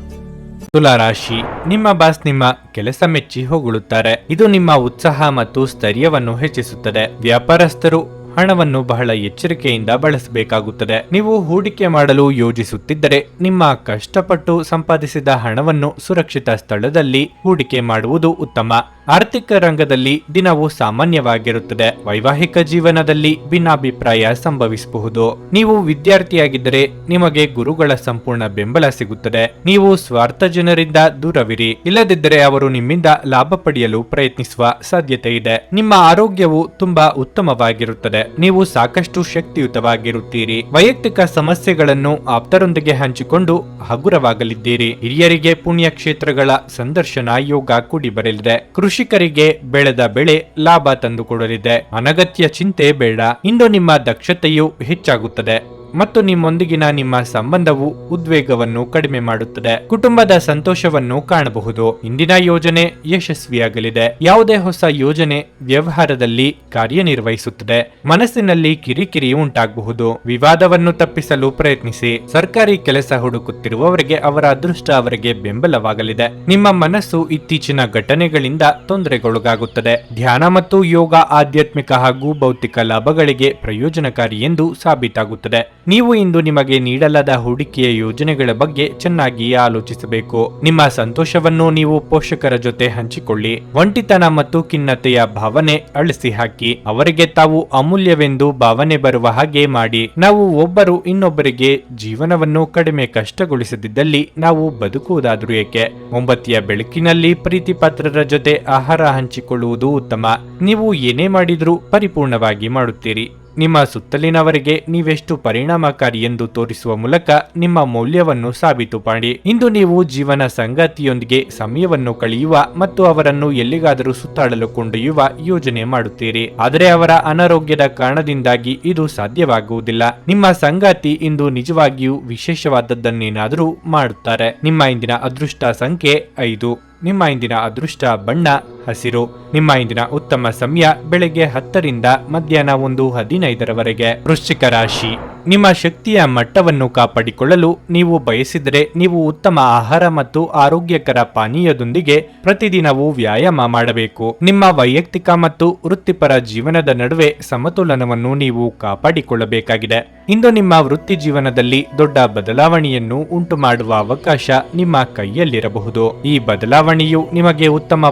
ತುಲಾರಾಶಿ ನಿಮ್ಮ ಬಾಸ್ ನಿಮ್ಮ ಕೆಲಸ ಮೆಚ್ಚಿ ಹೊಗಳುತ್ತಾರೆ. ಇದು ನಿಮ್ಮ ಉತ್ಸಾಹ ಮತ್ತು ಸ್ಥೈರ್ಯವನ್ನು ಹೆಚ್ಚಿಸುತ್ತದೆ. ವ್ಯಾಪಾರಸ್ಥರು ಹಣವನ್ನು ಬಹಳ ಎಚ್ಚರಿಕೆಯಿಂದ ಬಳಸಬೇಕಾಗುತ್ತದೆ. ನೀವು ಹೂಡಿಕೆ ಮಾಡಲು ಯೋಜಿಸುತ್ತಿದ್ದರೆ, ನಿಮ್ಮ ಕಷ್ಟಪಟ್ಟು ಸಂಪಾದಿಸಿದ ಹಣವನ್ನು ಸುರಕ್ಷಿತ ಸ್ಥಳದಲ್ಲಿ ಹೂಡಿಕೆ ಮಾಡುವುದು ಉತ್ತಮ. ಆರ್ಥಿಕ ರಂಗದಲ್ಲಿ ದಿನವು ಸಾಮಾನ್ಯವಾಗಿರುತ್ತದೆ. ವೈವಾಹಿಕ ಜೀವನದಲ್ಲಿ ಭಿನ್ನಾಭಿಪ್ರಾಯ ಸಂಭವಿಸಬಹುದು. ನೀವು ವಿದ್ಯಾರ್ಥಿಯಾಗಿದ್ದರೆ ನಿಮಗೆ ಗುರುಗಳ ಸಂಪೂರ್ಣ ಬೆಂಬಲ ಸಿಗುತ್ತದೆ. ನೀವು ಸ್ವಾರ್ಥ ಜನರಿಂದ ದೂರವಿರಿ. ಇಲ್ಲದಿದ್ದರೆ ಅವರು ನಿಮ್ಮಿಂದ ಲಾಭ ಪಡೆಯಲು ಪ್ರಯತ್ನಿಸುವ ಸಾಧ್ಯತೆ ಇದೆ. ನಿಮ್ಮ ಆರೋಗ್ಯವು ತುಂಬಾ ಉತ್ತಮವಾಗಿರುತ್ತದೆ. ನೀವು ಸಾಕಷ್ಟು ಶಕ್ತಿಯುತವಾಗಿರುತ್ತೀರಿ. ವೈಯಕ್ತಿಕ ಸಮಸ್ಯೆಗಳನ್ನು ಆಪ್ತರೊಂದಿಗೆ ಹಂಚಿಕೊಂಡು ಹಗುರವಾಗಲಿದ್ದೀರಿ. ಹಿರಿಯರಿಗೆ ಪುಣ್ಯ ಕ್ಷೇತ್ರಗಳ ಸಂದರ್ಶನ ಯೋಗ ಕೂಡಿ ಬರಲಿದೆ ಕೃಷಿಕರಿಗೆ ಬೆಳೆದ ಬೆಳೆ ಲಾಭ ತಂದುಕೊಡಲಿದೆ. ಅನಗತ್ಯ ಚಿಂತೆ ಬೇಡ. ಇಂದು ನಿಮ್ಮ ದಕ್ಷತೆಯು ಹೆಚ್ಚಾಗುತ್ತದೆ. ಮತ್ತು ನಿಮ್ಮೊಂದಿಗಿನ ನಿಮ್ಮ ಸಂಬಂಧವು ಉದ್ವೇಗವನ್ನು ಕಡಿಮೆ ಮಾಡುತ್ತದೆ. ಕುಟುಂಬದ ಸಂತೋಷವನ್ನು ಕಾಣಬಹುದು. ಇಂದಿನ ಯೋಜನೆ ಯಶಸ್ವಿಯಾಗಲಿದೆ. ಯಾವುದೇ ಹೊಸ ಯೋಜನೆ ವ್ಯವಹಾರದಲ್ಲಿ ಕಾರ್ಯನಿರ್ವಹಿಸುತ್ತದೆ. ಮನಸ್ಸಿನಲ್ಲಿ ಕಿರಿಕಿರಿ ಉಂಟಾಗಬಹುದು. ವಿವಾದವನ್ನು ತಪ್ಪಿಸಲು ಪ್ರಯತ್ನಿಸಿ. ಸರ್ಕಾರಿ ಕೆಲಸ ಹುಡುಕುತ್ತಿರುವವರಿಗೆ ಅವರ ಅದೃಷ್ಟ ಅವರಿಗೆ ಬೆಂಬಲವಾಗಲಿದೆ. ನಿಮ್ಮ ಮನಸ್ಸು ಇತ್ತೀಚಿನ ಘಟನೆಗಳಿಂದ ತೊಂದರೆಗೊಳಗಾಗುತ್ತದೆ. ಧ್ಯಾನ ಮತ್ತು ಯೋಗ ಆಧ್ಯಾತ್ಮಿಕ ಹಾಗೂ ಭೌತಿಕ ಲಾಭಗಳಿಗೆ ಪ್ರಯೋಜನಕಾರಿ ಎಂದು ಸಾಬೀತಾಗುತ್ತದೆ. ನೀವು ಇಂದು ನಿಮಗೆ ನೀಡಲಾದ ಹೂಡಿಕೆಯ ಯೋಜನೆಗಳ ಬಗ್ಗೆ ಚೆನ್ನಾಗಿ ಆಲೋಚಿಸಬೇಕು. ನಿಮ್ಮ ಸಂತೋಷವನ್ನು ನೀವು ಪೋಷಕರ ಜೊತೆ ಹಂಚಿಕೊಳ್ಳಿ. ಒಂಟಿತನ ಮತ್ತು ಖಿನ್ನತೆಯ ಭಾವನೆ ಅಳಿಸಿ ಹಾಕಿ. ಅವರಿಗೆ ತಾವು ಅಮೂಲ್ಯವೆಂದು ಭಾವನೆ ಬರುವ ಹಾಗೆ ಮಾಡಿ. ನಾವು ಒಬ್ಬರು ಇನ್ನೊಬ್ಬರಿಗೆ ಜೀವನವನ್ನು ಕಡಿಮೆ ಕಷ್ಟಗೊಳಿಸದಿದ್ದಲ್ಲಿ ನಾವು ಬದುಕುವುದಾದರೂ ಏಕೆ? ಮೊಂಬತ್ತಿಯ ಬೆಳಕಿನಲ್ಲಿ ಪ್ರೀತಿಪಾತ್ರರ ಜೊತೆ ಆಹಾರ ಹಂಚಿಕೊಳ್ಳುವುದು ಉತ್ತಮ. ನೀವು ಏನೇ ಮಾಡಿದರೂ ಪರಿಪೂರ್ಣವಾಗಿ ಮಾಡುತ್ತೀರಿ. ನಿಮ್ಮ ಸುತ್ತಲಿನವರಿಗೆ ನೀವೆಷ್ಟು ಪರಿಣಾಮಕಾರಿ ಎಂದು ತೋರಿಸುವ ಮೂಲಕ ನಿಮ್ಮ ಮೌಲ್ಯವನ್ನು ಸಾಬೀತು ಮಾಡಿ. ಇಂದು ನೀವು ಜೀವನ ಸಂಗಾತಿಯೊಂದಿಗೆ ಸಮಯವನ್ನು ಕಳೆಯುವ ಮತ್ತು ಅವರನ್ನು ಎಲ್ಲಿಗಾದರೂ ಸುತ್ತಾಡಲು ಕೊಂಡೊಯ್ಯುವ ಯೋಜನೆ ಮಾಡುತ್ತೀರಿ. ಆದರೆ ಅವರ ಅನಾರೋಗ್ಯದ ಕಾರಣದಿಂದಾಗಿ ಇದು ಸಾಧ್ಯವಾಗುವುದಿಲ್ಲ. ನಿಮ್ಮ ಸಂಗಾತಿ ಇಂದು ನಿಜವಾಗಿಯೂ ವಿಶೇಷವಾದದ್ದನ್ನೇನಾದರೂ ಮಾಡುತ್ತಾರೆ. ನಿಮ್ಮ ಇಂದಿನ ಅದೃಷ್ಟ ಸಂಖ್ಯೆ ಐದು. ನಿಮ್ಮ ಇಂದಿನ ಅದೃಷ್ಟ ಬಣ್ಣ ಹಸಿರು. ನಿಮ್ಮ ಇಂದಿನ ಉತ್ತಮ ಸಮಯ ಬೆಳಗ್ಗೆ ಹತ್ತರಿಂದ ಮಧ್ಯಾಹ್ನ ಒಂದು ಹದಿನೈದರವರೆಗೆ. ವೃಶ್ಚಿಕ ರಾಶಿ. ನಿಮ್ಮ ಶಕ್ತಿಯ ಮಟ್ಟವನ್ನು ಕಾಪಾಡಿಕೊಳ್ಳಲು ನೀವು ಬಯಸಿದರೆ ನೀವು ಉತ್ತಮ ಆಹಾರ ಮತ್ತು ಆರೋಗ್ಯಕರ ಪಾನೀಯದೊಂದಿಗೆ ಪ್ರತಿದಿನವೂ ವ್ಯಾಯಾಮ ಮಾಡಬೇಕು. ನಿಮ್ಮ ವೈಯಕ್ತಿಕ ಮತ್ತು ವೃತ್ತಿಪರ ಜೀವನದ ನಡುವೆ ಸಮತೋಲನವನ್ನು ನೀವು ಕಾಪಾಡಿಕೊಳ್ಳಬೇಕಾಗಿದೆ. ಇಂದು ನಿಮ್ಮ ವೃತ್ತಿ ಜೀವನದಲ್ಲಿ ದೊಡ್ಡ ಬದಲಾವಣೆಯನ್ನು ಉಂಟು ಮಾಡುವ ಅವಕಾಶ ನಿಮ್ಮ ಕೈಯಲ್ಲಿರಬಹುದು. ಈ ಬದಲಾವಣೆಯು ನಿಮಗೆ ಉತ್ತಮ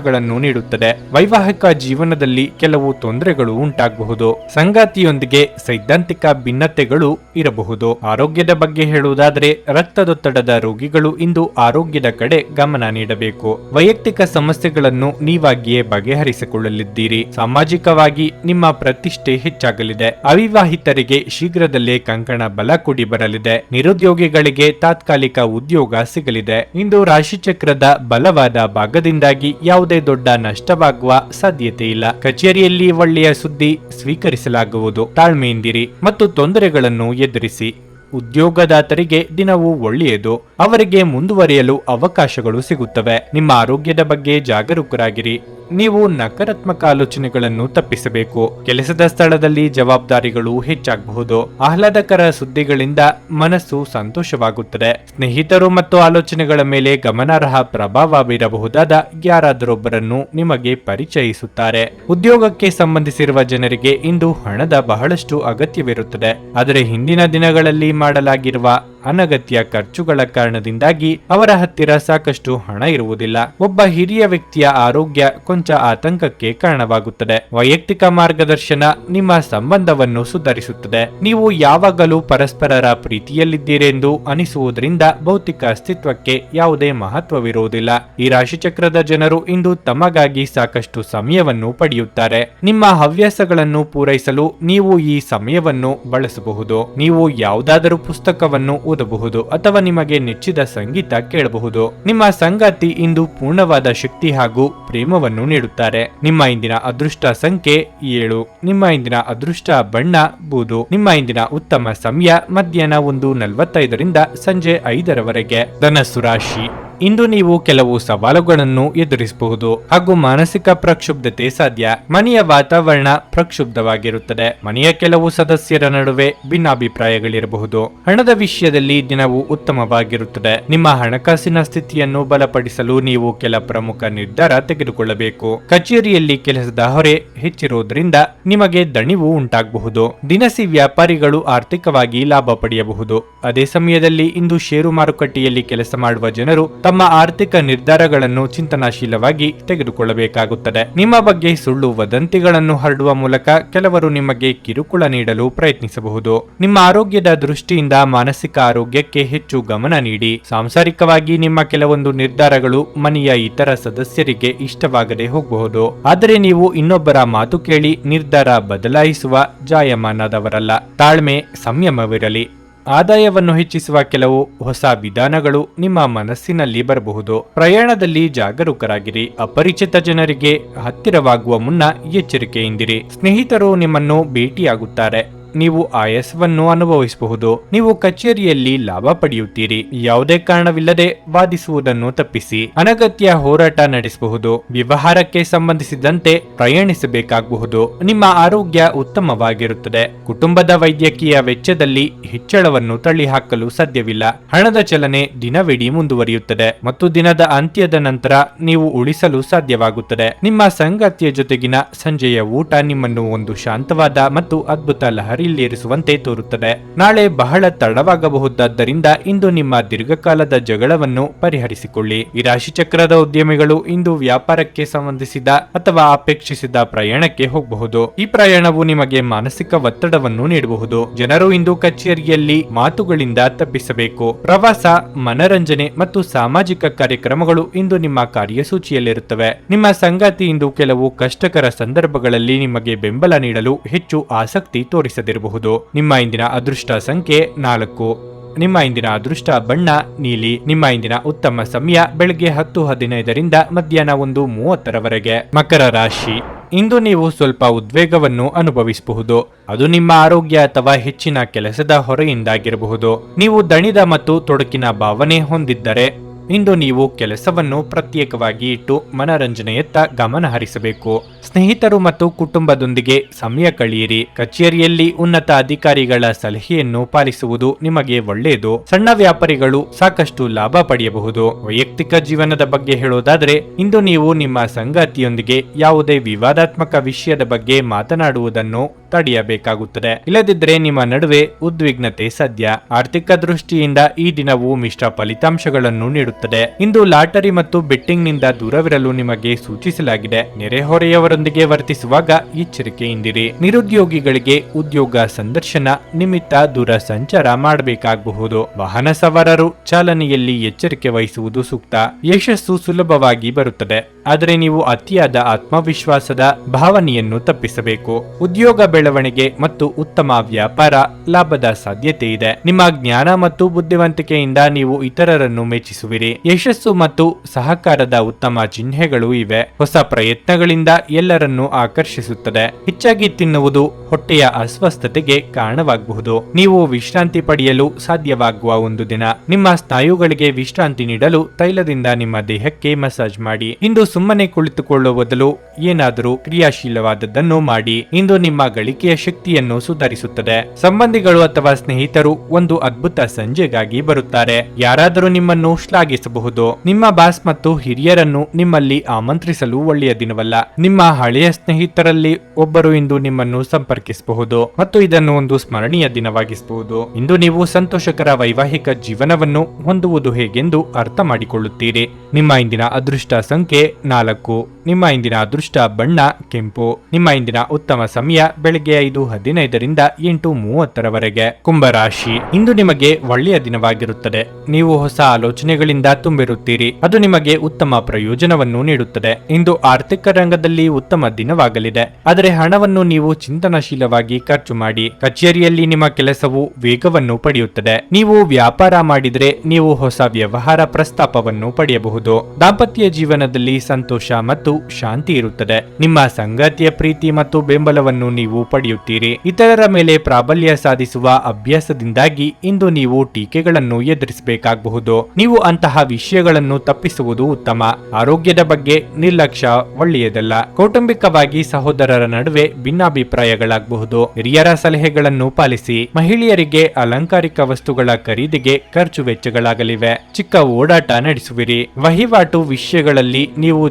ಫಲಿತಾಂಶಗಳನ್ನು ನೀಡುತ್ತದೆ. ವೈವಾಹಿಕ ಜೀವನದಲ್ಲಿ ಕೆಲವು ತೊಂದರೆಗಳು ಉಂಟಾಗಬಹುದು. ಸಂಗಾತಿಯೊಂದಿಗೆ ಸೈದ್ಧಾಂತಿಕ ಭಿನ್ನತೆಗಳು ಇರಬಹುದು. ಆರೋಗ್ಯದ ಬಗ್ಗೆ ಹೇಳುವುದಾದರೆ ರಕ್ತದೊತ್ತಡದ ರೋಗಿಗಳು ಇಂದು ಆರೋಗ್ಯದ ಕಡೆ ಗಮನ ನೀಡಬೇಕು. ವೈಯಕ್ತಿಕ ಸಮಸ್ಯೆಗಳನ್ನು ನೀವಾಗಿಯೇ ಬಗೆಹರಿಸಿಕೊಳ್ಳಲಿದ್ದೀರಿ. ಸಾಮಾಜಿಕವಾಗಿ ನಿಮ್ಮ ಪ್ರತಿಷ್ಠೆ ಹೆಚ್ಚಾಗಲಿದೆ. ಅವಿವಾಹಿತರಿಗೆ ಶೀಘ್ರದಲ್ಲೇ ಕಂಕಣ ಬಲ ಕೂಡಿ ಬರಲಿದೆ. ನಿರುದ್ಯೋಗಿಗಳಿಗೆ ತಾತ್ಕಾಲಿಕ ಉದ್ಯೋಗ ಸಿಗಲಿದೆ. ಇಂದು ರಾಶಿಚಕ್ರದ ಬಲವಾದ ಭಾಗದಿಂದಾಗಿ ಯಾವುದೇ ದೊಡ್ಡ ನಷ್ಟವಾಗುವ ಸಾಧ್ಯತೆ ಇಲ್ಲ. ಕಚೇರಿಯಲ್ಲಿ ಒಳ್ಳೆಯ ಸುದ್ದಿ ಸ್ವೀಕರಿಸಲಾಗುವುದು. ತಾಳ್ಮೆಯಿಂದಿರಿ ಮತ್ತು ತೊಂದರೆಗಳನ್ನು ಎದುರಿಸಿ. ಉದ್ಯೋಗದಾತರಿಗೆ ದಿನವು ಒಳ್ಳೆಯದು. ಅವರಿಗೆ ಮುಂದುವರಿಯಲು ಅವಕಾಶಗಳು ಸಿಗುತ್ತವೆ. ನಿಮ್ಮ ಆರೋಗ್ಯದ ಬಗ್ಗೆ ಜಾಗರೂಕರಾಗಿರಿ. ನೀವು ನಕಾರಾತ್ಮಕ ಆಲೋಚನೆಗಳನ್ನು ತಪ್ಪಿಸಬೇಕು. ಕೆಲಸದ ಸ್ಥಳದಲ್ಲಿ ಜವಾಬ್ದಾರಿಗಳು ಹೆಚ್ಚಾಗಬಹುದು. ಆಹ್ಲಾದಕರ ಸುದ್ದಿಗಳಿಂದ ಮನಸ್ಸು ಸಂತೋಷವಾಗುತ್ತದೆ. ಸ್ನೇಹಿತರು ಮತ್ತು ಆಲೋಚನೆಗಳ ಮೇಲೆ ಗಮನಾರ್ಹ ಪ್ರಭಾವ ಬೀರಬಹುದಾದ ಯಾರಾದರೊಬ್ಬರನ್ನು ನಿಮಗೆ ಪರಿಚಯಿಸುತ್ತಾರೆ. ಉದ್ಯೋಗಕ್ಕೆ ಸಂಬಂಧಿಸಿರುವ ಜನರಿಗೆ ಇಂದು ಹಣದ ಬಹಳಷ್ಟು ಅಗತ್ಯವಿರುತ್ತದೆ. ಆದರೆ ಹಿಂದಿನ ದಿನಗಳಲ್ಲಿ ಮಾಡಲಾಗಿರುವ ಅನಗತ್ಯ ಖರ್ಚುಗಳ ಕಾರಣದಿಂದಾಗಿ ಅವರ ಹತ್ತಿರ ಸಾಕಷ್ಟು ಹಣ ಇರುವುದಿಲ್ಲ. ಒಬ್ಬ ಹಿರಿಯ ವ್ಯಕ್ತಿಯ ಆರೋಗ್ಯ ಕೊಂಚ ಆತಂಕಕ್ಕೆ ಕಾರಣವಾಗುತ್ತದೆ. ವೈಯಕ್ತಿಕ ಮಾರ್ಗದರ್ಶನ ನಿಮ್ಮ ಸಂಬಂಧವನ್ನು ಸುಧಾರಿಸುತ್ತದೆ. ನೀವು ಯಾವಾಗಲೂ ಪರಸ್ಪರರ ಪ್ರೀತಿಯಲ್ಲಿದ್ದೀರೆಂದು ಅನಿಸುವುದರಿಂದ ಭೌತಿಕ ಅಸ್ತಿತ್ವಕ್ಕೆ ಯಾವುದೇ ಮಹತ್ವವಿರುವುದಿಲ್ಲ. ಈ ರಾಶಿಚಕ್ರದ ಜನರು ಇಂದು ತಮಗಾಗಿ ಸಾಕಷ್ಟು ಸಮಯವನ್ನು ಪಡೆಯುತ್ತಾರೆ. ನಿಮ್ಮ ಹವ್ಯಾಸಗಳನ್ನು ಪೂರೈಸಲು ನೀವು ಈ ಸಮಯವನ್ನು ಬಳಸಬಹುದು. ನೀವು ಯಾವುದಾದರೂ ಪುಸ್ತಕವನ್ನು ಓದಬಹುದು ಅಥವಾ ನಿಮಗೆ ನೆಚ್ಚಿದ ಸಂಗೀತ ಕೇಳಬಹುದು. ನಿಮ್ಮ ಸಂಗಾತಿ ಇಂದು ಪೂರ್ಣವಾದ ಶಕ್ತಿ ಹಾಗೂ ಪ್ರೇಮವನ್ನು ನೀಡುತ್ತಾರೆ. ನಿಮ್ಮ ಇಂದಿನ ಅದೃಷ್ಟ ಸಂಖ್ಯೆ ಏಳು. ನಿಮ್ಮ ಇಂದಿನ ಅದೃಷ್ಟ ಬಣ್ಣ ಬೂದು. ನಿಮ್ಮ ಇಂದಿನ ಉತ್ತಮ ಸಮಯ ಮಧ್ಯಾಹ್ನ ಒಂದು ನಲವತ್ತೈದರಿಂದ ಸಂಜೆ ಐದರವರೆಗೆ. ಧನಸ್ಸು ರಾಶಿ. ಇಂದು ನೀವು ಕೆಲವು ಸವಾಲುಗಳನ್ನು ಎದುರಿಸಬಹುದು ಹಾಗೂ ಮಾನಸಿಕ ಪ್ರಕ್ಷುಬ್ಧತೆ ಸಾಧ್ಯ. ಮನೆಯ ವಾತಾವರಣ ಪ್ರಕ್ಷುಬ್ಧವಾಗಿರುತ್ತದೆ. ಮನೆಯ ಕೆಲವು ಸದಸ್ಯರ ನಡುವೆ ಭಿನ್ನಾಭಿಪ್ರಾಯಗಳಿರಬಹುದು. ಹಣದ ವಿಷಯದಲ್ಲಿ ದಿನವು ಉತ್ತಮವಾಗಿರುತ್ತದೆ. ನಿಮ್ಮ ಹಣಕಾಸಿನ ಸ್ಥಿತಿಯನ್ನು ಬಲಪಡಿಸಲು ನೀವು ಕೆಲ ಪ್ರಮುಖ ನಿರ್ಧಾರ ತೆಗೆದುಕೊಳ್ಳಬೇಕು. ಕಚೇರಿಯಲ್ಲಿ ಕೆಲಸದ ಹೊರೆ ಹೆಚ್ಚಿರುವುದರಿಂದ ನಿಮಗೆ ದಣಿವು ಉಂಟಾಗಬಹುದು. ದಿನಸಿ ವ್ಯಾಪಾರಿಗಳು ಆರ್ಥಿಕವಾಗಿ ಲಾಭ ಪಡೆಯಬಹುದು. ಅದೇ ಸಮಯದಲ್ಲಿ ಇಂದು ಷೇರು ಮಾರುಕಟ್ಟೆಯಲ್ಲಿ ಕೆಲಸ ಮಾಡುವ ಜನರು ತಮ್ಮ ಆರ್ಥಿಕ ನಿರ್ಧಾರಗಳನ್ನು ಚಿಂತನಾಶೀಲವಾಗಿ ತೆಗೆದುಕೊಳ್ಳಬೇಕಾಗುತ್ತದೆ. ನಿಮ್ಮ ಬಗ್ಗೆ ಸುಳ್ಳು ವದಂತಿಗಳನ್ನು ಹರಡುವ ಮೂಲಕ ಕೆಲವರು ನಿಮಗೆ ಕಿರುಕುಳ ನೀಡಲು ಪ್ರಯತ್ನಿಸಬಹುದು. ನಿಮ್ಮ ಆರೋಗ್ಯದ ದೃಷ್ಟಿಯಿಂದ ಮಾನಸಿಕ ಆರೋಗ್ಯಕ್ಕೆ ಹೆಚ್ಚು ಗಮನ ನೀಡಿ. ಸಾಂಸಾರಿಕವಾಗಿ ನಿಮ್ಮ ಕೆಲವೊಂದು ನಿರ್ಧಾರಗಳು ಮನೆಯ ಇತರ ಸದಸ್ಯರಿಗೆ ಇಷ್ಟವಾಗದೆ ಹೋಗಬಹುದು. ಆದರೆ ನೀವು ಇನ್ನೊಬ್ಬರ ಮಾತು ಕೇಳಿ ನಿರ್ಧಾರ ಬದಲಾಯಿಸುವ ಜಾಯಮಾನದವರಲ್ಲ. ತಾಳ್ಮೆ ಸಂಯಮವಿರಲಿ. ಆದಾಯವನ್ನು ಹೆಚ್ಚಿಸುವ ಕೆಲವು ಹೊಸ ವಿಧಾನಗಳು ನಿಮ್ಮ ಮನಸ್ಸಿನಲ್ಲಿ ಬರಬಹುದು. ಪ್ರಯಾಣದಲ್ಲಿ ಜಾಗರೂಕರಾಗಿರಿ. ಅಪರಿಚಿತ ಜನರಿಗೆ ಹತ್ತಿರವಾಗುವ ಮುನ್ನ ಎಚ್ಚರಿಕೆಯಿಂದಿರಿ. ಸ್ನೇಹಿತರು ನಿಮ್ಮನ್ನು ಭೇಟಿಯಾಗುತ್ತಾರೆ. ನೀವು ಆಯಾಸವನ್ನು ಅನುಭವಿಸಬಹುದು. ನೀವು ಕಚೇರಿಯಲ್ಲಿ ಲಾಭ ಪಡೆಯುತ್ತೀರಿ. ಯಾವುದೇ ಕಾರಣವಿಲ್ಲದೆ ವಾದಿಸುವುದನ್ನು ತಪ್ಪಿಸಿ. ಅನಗತ್ಯ ಹೋರಾಟ ನಡೆಸಬಹುದು. ವ್ಯವಹಾರಕ್ಕೆ ಸಂಬಂಧಿಸಿದಂತೆ ಪ್ರಯಾಣಿಸಬೇಕಾಗಬಹುದು. ನಿಮ್ಮ ಆರೋಗ್ಯ ಉತ್ತಮವಾಗಿರುತ್ತದೆ. ಕುಟುಂಬದ ವೈದ್ಯಕೀಯ ವೆಚ್ಚದಲ್ಲಿ ಹೆಚ್ಚಳವನ್ನು ತಳ್ಳಿಹಾಕಲು ಸಾಧ್ಯವಿಲ್ಲ. ಹಣದ ಚಲನೆ ದಿನವಿಡೀ ಮುಂದುವರಿಯುತ್ತದೆ. ಮತ್ತು ದಿನದ ಅಂತ್ಯದ ನಂತರ ನೀವು ಉಳಿಸಲು ಸಾಧ್ಯವಾಗುತ್ತದೆ. ನಿಮ್ಮ ಸಂಗಾತಿಯ ಜೊತೆಗಿನ ಸಂಜೆಯ ಊಟ ನಿಮ್ಮನ್ನು ಒಂದು ಶಾಂತವಾದ ಮತ್ತು ಅದ್ಭುತ ಲಹರಿಯಲ್ಲಿರಿಸುವಂತೆ ತೋರುತ್ತದೆ. ನಾಳೆ ಬಹಳ ತಡವಾಗಬಹುದಾದ್ದರಿಂದ ಇಂದು ನಿಮ್ಮ ದೀರ್ಘಕಾಲದ ಜಗಳವನ್ನು ಪರಿಹರಿಸಿಕೊಳ್ಳಿ. ಈ ರಾಶಿಚಕ್ರದ ಉದ್ಯಮಿಗಳು ಇಂದು ವ್ಯಾಪಾರಕ್ಕೆ ಸಂಬಂಧಿಸಿದ ಅಥವಾ ಅಪೇಕ್ಷಿಸಿದ ಪ್ರಯಾಣಕ್ಕೆ ಹೋಗಬಹುದು. ಈ ಪ್ರಯಾಣವು ನಿಮಗೆ ಮಾನಸಿಕ ಒತ್ತಡವನ್ನು ನೀಡಬಹುದು. ಜನರು ಇಂದು ಕಚೇರಿಯಲ್ಲಿ ಮಾತುಗಳಿಂದ ತಪ್ಪಿಸಬೇಕು. ಪ್ರವಾಸ, ಮನರಂಜನೆ ಮತ್ತು ಸಾಮಾಜಿಕ ಕಾರ್ಯಕ್ರಮಗಳು ಇಂದು ನಿಮ್ಮ ಕಾರ್ಯಸೂಚಿಯಲ್ಲಿರುತ್ತವೆ. ನಿಮ್ಮ ಸಂಗಾತಿ ಇಂದು ಕೆಲವು ಕಷ್ಟಕರ ಸಂದರ್ಭಗಳಲ್ಲಿ ನಿಮಗೆ ಬೆಂಬಲ ನೀಡಲು ಹೆಚ್ಚು ಆಸಕ್ತಿ ತೋರಿಸದಿರಬಹುದು ನಿಮ್ಮ ಇಂದಿನ ಅದೃಷ್ಟ ಸಂಖ್ಯೆ ನಾಲ್ಕು. ನಿಮ್ಮ ಇಂದಿನ ಅದೃಷ್ಟ ಬಣ್ಣ ನೀಲಿ. ನಿಮ್ಮ ಇಂದಿನ ಉತ್ತಮ ಸಮಯ ಬೆಳಗ್ಗೆ ಹತ್ತು ಹದಿನೈದರಿಂದ ಮಧ್ಯಾಹ್ನ ಒಂದು ಮೂವತ್ತರವರೆಗೆ. ಮಕರ ರಾಶಿ. ಇಂದು ನೀವು ಸ್ವಲ್ಪ ಉದ್ವೇಗವನ್ನು ಅನುಭವಿಸಬಹುದು. ಅದು ನಿಮ್ಮ ಆರೋಗ್ಯ ಅಥವಾ ಹೆಚ್ಚಿನ ಕೆಲಸದ ಹೊರೆಯಿಂದಾಗಿರಬಹುದು. ನೀವು ದಣಿದ ಮತ್ತು ತೊಡಕಿನ ಭಾವನೆ ಹೊಂದಿದ್ದರೆ ಇಂದು ನೀವು ಕೆಲಸವನ್ನು ಪ್ರತ್ಯೇಕವಾಗಿ ಇಟ್ಟು ಮನರಂಜನೆಯತ್ತ ಗಮನ ಹರಿಸಬೇಕು. ಸ್ನೇಹಿತರು ಮತ್ತು ಕುಟುಂಬದೊಂದಿಗೆ ಸಮಯ ಕಳೆಯಿರಿ. ಕಚೇರಿಯಲ್ಲಿ ಉನ್ನತ ಅಧಿಕಾರಿಗಳ ಸಲಹೆಯನ್ನು ಪಾಲಿಸುವುದು ನಿಮಗೆ ಒಳ್ಳೆಯದು. ಸಣ್ಣ ವ್ಯಾಪಾರಿಗಳು ಸಾಕಷ್ಟು ಲಾಭ ಪಡೆಯಬಹುದು. ವೈಯಕ್ತಿಕ ಜೀವನದ ಬಗ್ಗೆ ಹೇಳೋದಾದ್ರೆ, ಇಂದು ನೀವು ನಿಮ್ಮ ಸಂಗಾತಿಯೊಂದಿಗೆ ಯಾವುದೇ ವಿವಾದಾತ್ಮಕ ವಿಷಯದ ಬಗ್ಗೆ ಮಾತನಾಡುವುದನ್ನು ತಡೆಯಬೇಕಾಗುತ್ತದೆ. ಇಲ್ಲದಿದ್ದರೆ ನಿಮ್ಮ ನಡುವೆ ಉದ್ವಿಗ್ನತೆ ಸದ್ಯ. ಆರ್ಥಿಕ ದೃಷ್ಟಿಯಿಂದ ಈ ದಿನವು ಮಿಶ್ರ ಫಲಿತಾಂಶಗಳನ್ನು ನೀಡುತ್ತದೆ. ಇಂದು ಲಾಟರಿ ಮತ್ತು ಬೆಟ್ಟಿಂಗ್ನಿಂದ ದೂರವಿರಲು ನಿಮಗೆ ಸೂಚಿಸಲಾಗಿದೆ. ನೆರೆಹೊರೆಯವರೊಂದಿಗೆ ವರ್ತಿಸುವಾಗ ಎಚ್ಚರಿಕೆಯಿಂದಿರಿ. ನಿರುದ್ಯೋಗಿಗಳಿಗೆ ಉದ್ಯೋಗ ಸಂದರ್ಶನ ನಿಮಿತ್ತ ದೂರ ಸಂಚಾರ ಮಾಡಬೇಕಾಗಬಹುದು. ವಾಹನ ಸವಾರರು ಚಾಲನೆಯಲ್ಲಿ ಎಚ್ಚರಿಕೆ ವಹಿಸುವುದು ಸೂಕ್ತ. ಯಶಸ್ಸು ಸುಲಭವಾಗಿ ಬರುತ್ತದೆ. ಆದರೆ ನೀವು ಅತಿಯಾದ ಆತ್ಮವಿಶ್ವಾಸದ ಭಾವನೆಯನ್ನು ತಪ್ಪಿಸಬೇಕು. ಉದ್ಯೋಗ ಬೆಳವಣಿಗೆ ಮತ್ತು ಉತ್ತಮ ವ್ಯಾಪಾರ ಲಾಭದ ಸಾಧ್ಯತೆ ಇದೆ. ನಿಮ್ಮ ಜ್ಞಾನ ಮತ್ತು ಬುದ್ಧಿವಂತಿಕೆಯಿಂದ ನೀವು ಇತರರನ್ನು ಮೆಚ್ಚಿಸುವಿರಿ. ಯಶಸ್ಸು ಮತ್ತು ಸಹಕಾರದ ಉತ್ತಮ ಚಿಹ್ನೆಗಳು ಇವೆ. ಹೊಸ ಪ್ರಯತ್ನಗಳಿಂದ ಎಲ್ಲರನ್ನೂ ಆಕರ್ಷಿಸುತ್ತದೆ. ಹೆಚ್ಚಾಗಿ ತಿನ್ನುವುದು ಹೊಟ್ಟೆಯ ಅಸ್ವಸ್ಥತೆಗೆ ಕಾರಣವಾಗಬಹುದು. ನೀವು ವಿಶ್ರಾಂತಿ ಪಡೆಯಲು ಸಾಧ್ಯವಾಗುವ ಒಂದು ದಿನ. ನಿಮ್ಮ ಸ್ನಾಯುಗಳಿಗೆ ವಿಶ್ರಾಂತಿ ನೀಡಲು ತೈಲದಿಂದ ನಿಮ್ಮ ದೇಹಕ್ಕೆ ಮಸಾಜ್ ಮಾಡಿ. ಇಂದು ಸುಮ್ಮನೆ ಕುಳಿತುಕೊಳ್ಳುವ ಬದಲು ಏನಾದರೂ ಕ್ರಿಯಾಶೀಲವಾದದ್ದನ್ನು ಮಾಡಿ. ಇಂದು ನಿಮ್ಮ ಗಳಿಕೆಯ ಶಕ್ತಿಯನ್ನು ಸುಧಾರಿಸುತ್ತದೆ. ಸಂಬಂಧಿಗಳು ಅಥವಾ ಸ್ನೇಹಿತರು ಒಂದು ಅದ್ಭುತ ಸಂಜೆಗಾಗಿ ಬರುತ್ತಾರೆ. ಯಾರಾದರೂ ನಿಮ್ಮನ್ನು ಶ್ಲಾಘಿಸಬಹುದು? ನಿಮ್ಮ ಬಾಸ್ ಮತ್ತು ಹಿರಿಯರನ್ನು ನಿಮ್ಮಲ್ಲಿ ಆಮಂತ್ರಿಸಲು ಒಳ್ಳೆಯ ದಿನವಲ್ಲ. ನಿಮ್ಮ ಹಳೆಯ ಸ್ನೇಹಿತರಲ್ಲಿ ಒಬ್ಬರು ಇಂದು ನಿಮ್ಮನ್ನು ಸಂಪರ್ಕಿಸಬಹುದು ಮತ್ತು ಇದನ್ನು ಒಂದು ಸ್ಮರಣೀಯ ದಿನವಾಗಿಸಬಹುದು. ಇಂದು ನೀವು ಸಂತೋಷಕರ ವೈವಾಹಿಕ ಜೀವನವನ್ನು ಹೊಂದುವುದು ಹೇಗೆಂದು ಅರ್ಥ ಮಾಡಿಕೊಳ್ಳುತ್ತೀರಿ. ನಿಮ್ಮ ಇಂದಿನ ಅದೃಷ್ಟ ಸಂಖ್ಯೆ ನಾಲ್ಕು. ನಿಮ್ಮ ಇಂದಿನ ಅದೃಷ್ಟ ಬಣ್ಣ, ಕೆಂಪು. ನಿಮ್ಮ ಇಂದಿನ ಉತ್ತಮ ಸಮಯ ಬೆಳಗ್ಗೆ ಐದು ಹದಿನೈದರಿಂದ ಎಂಟು ಮೂವತ್ತರವರೆಗೆ. ಕುಂಭರಾಶಿ. ಇಂದು ನಿಮಗೆ ಒಳ್ಳೆಯ ದಿನವಾಗಿರುತ್ತದೆ. ನೀವು ಹೊಸ ಆಲೋಚನೆಗಳಿಂದ ತುಂಬಿರುತ್ತೀರಿ. ಅದು ನಿಮಗೆ ಉತ್ತಮ ಪ್ರಯೋಜನವನ್ನು ನೀಡುತ್ತದೆ. ಇಂದು ಆರ್ಥಿಕ ರಂಗದಲ್ಲಿ ಉತ್ತಮ ದಿನವಾಗಲಿದೆ. ಆದರೆ ಹಣವನ್ನು ನೀವು ಚಿಂತನಶೀಲವಾಗಿ ಖರ್ಚು ಮಾಡಿ. ಕಚೇರಿಯಲ್ಲಿ ನಿಮ್ಮ ಕೆಲಸವು ವೇಗವನ್ನು ಪಡೆಯುತ್ತದೆ. ನೀವು ವ್ಯಾಪಾರ ಮಾಡಿದರೆ ನೀವು ಹೊಸ ವ್ಯವಹಾರ ಪ್ರಸ್ತಾಪವನ್ನು ಪಡೆಯಬಹುದು. ದಾಂಪತ್ಯ ಜೀವನದಲ್ಲಿ ಸಂತೋಷ ಮತ್ತು ಶಾಂತಿ ಇರುತ್ತದೆ. ನಿಮ್ಮ ಸಂಗಾತಿಯ ಪ್ರೀತಿ ಮತ್ತು ಬೆಂಬಲವನ್ನು ನೀವು ಪಡೆಯುತ್ತೀರಿ. ಇತರರ ಮೇಲೆ ಪ್ರಾಬಲ್ಯ ಸಾಧಿಸುವ ಅಭ್ಯಾಸದಿಂದಾಗಿ ಇಂದು ನೀವು ಟೀಕೆಗಳನ್ನು ಎದುರಿಸಬೇಕಾಗಬಹುದು. ನೀವು ಅಂತಹ ವಿಷಯಗಳನ್ನು ತಪ್ಪಿಸುವುದು ಉತ್ತಮ. ಆರೋಗ್ಯದ ಬಗ್ಗೆ ನಿರ್ಲಕ್ಷ್ಯ ಒಳ್ಳೆಯದಲ್ಲ. ಕೌಟುಂಬಿಕವಾಗಿ ಸಹೋದರರ ನಡುವೆ ಭಿನ್ನಾಭಿಪ್ರಾಯಗಳಾಗಬಹುದು. ಹಿರಿಯರ ಸಲಹೆಗಳನ್ನು ಪಾಲಿಸಿ. ಮಹಿಳೆಯರಿಗೆ ಅಲಂಕಾರಿಕ ವಸ್ತುಗಳ ಖರೀದಿಗೆ ಖರ್ಚು ವೆಚ್ಚಗಳಾಗಲಿವೆ. ಚಿಕ್ಕ ಓಡಾಟ ನಡೆಸುವಿರಿ. ವಹಿವಾಟು ವಿಷಯಗಳಲ್ಲಿ ನೀವು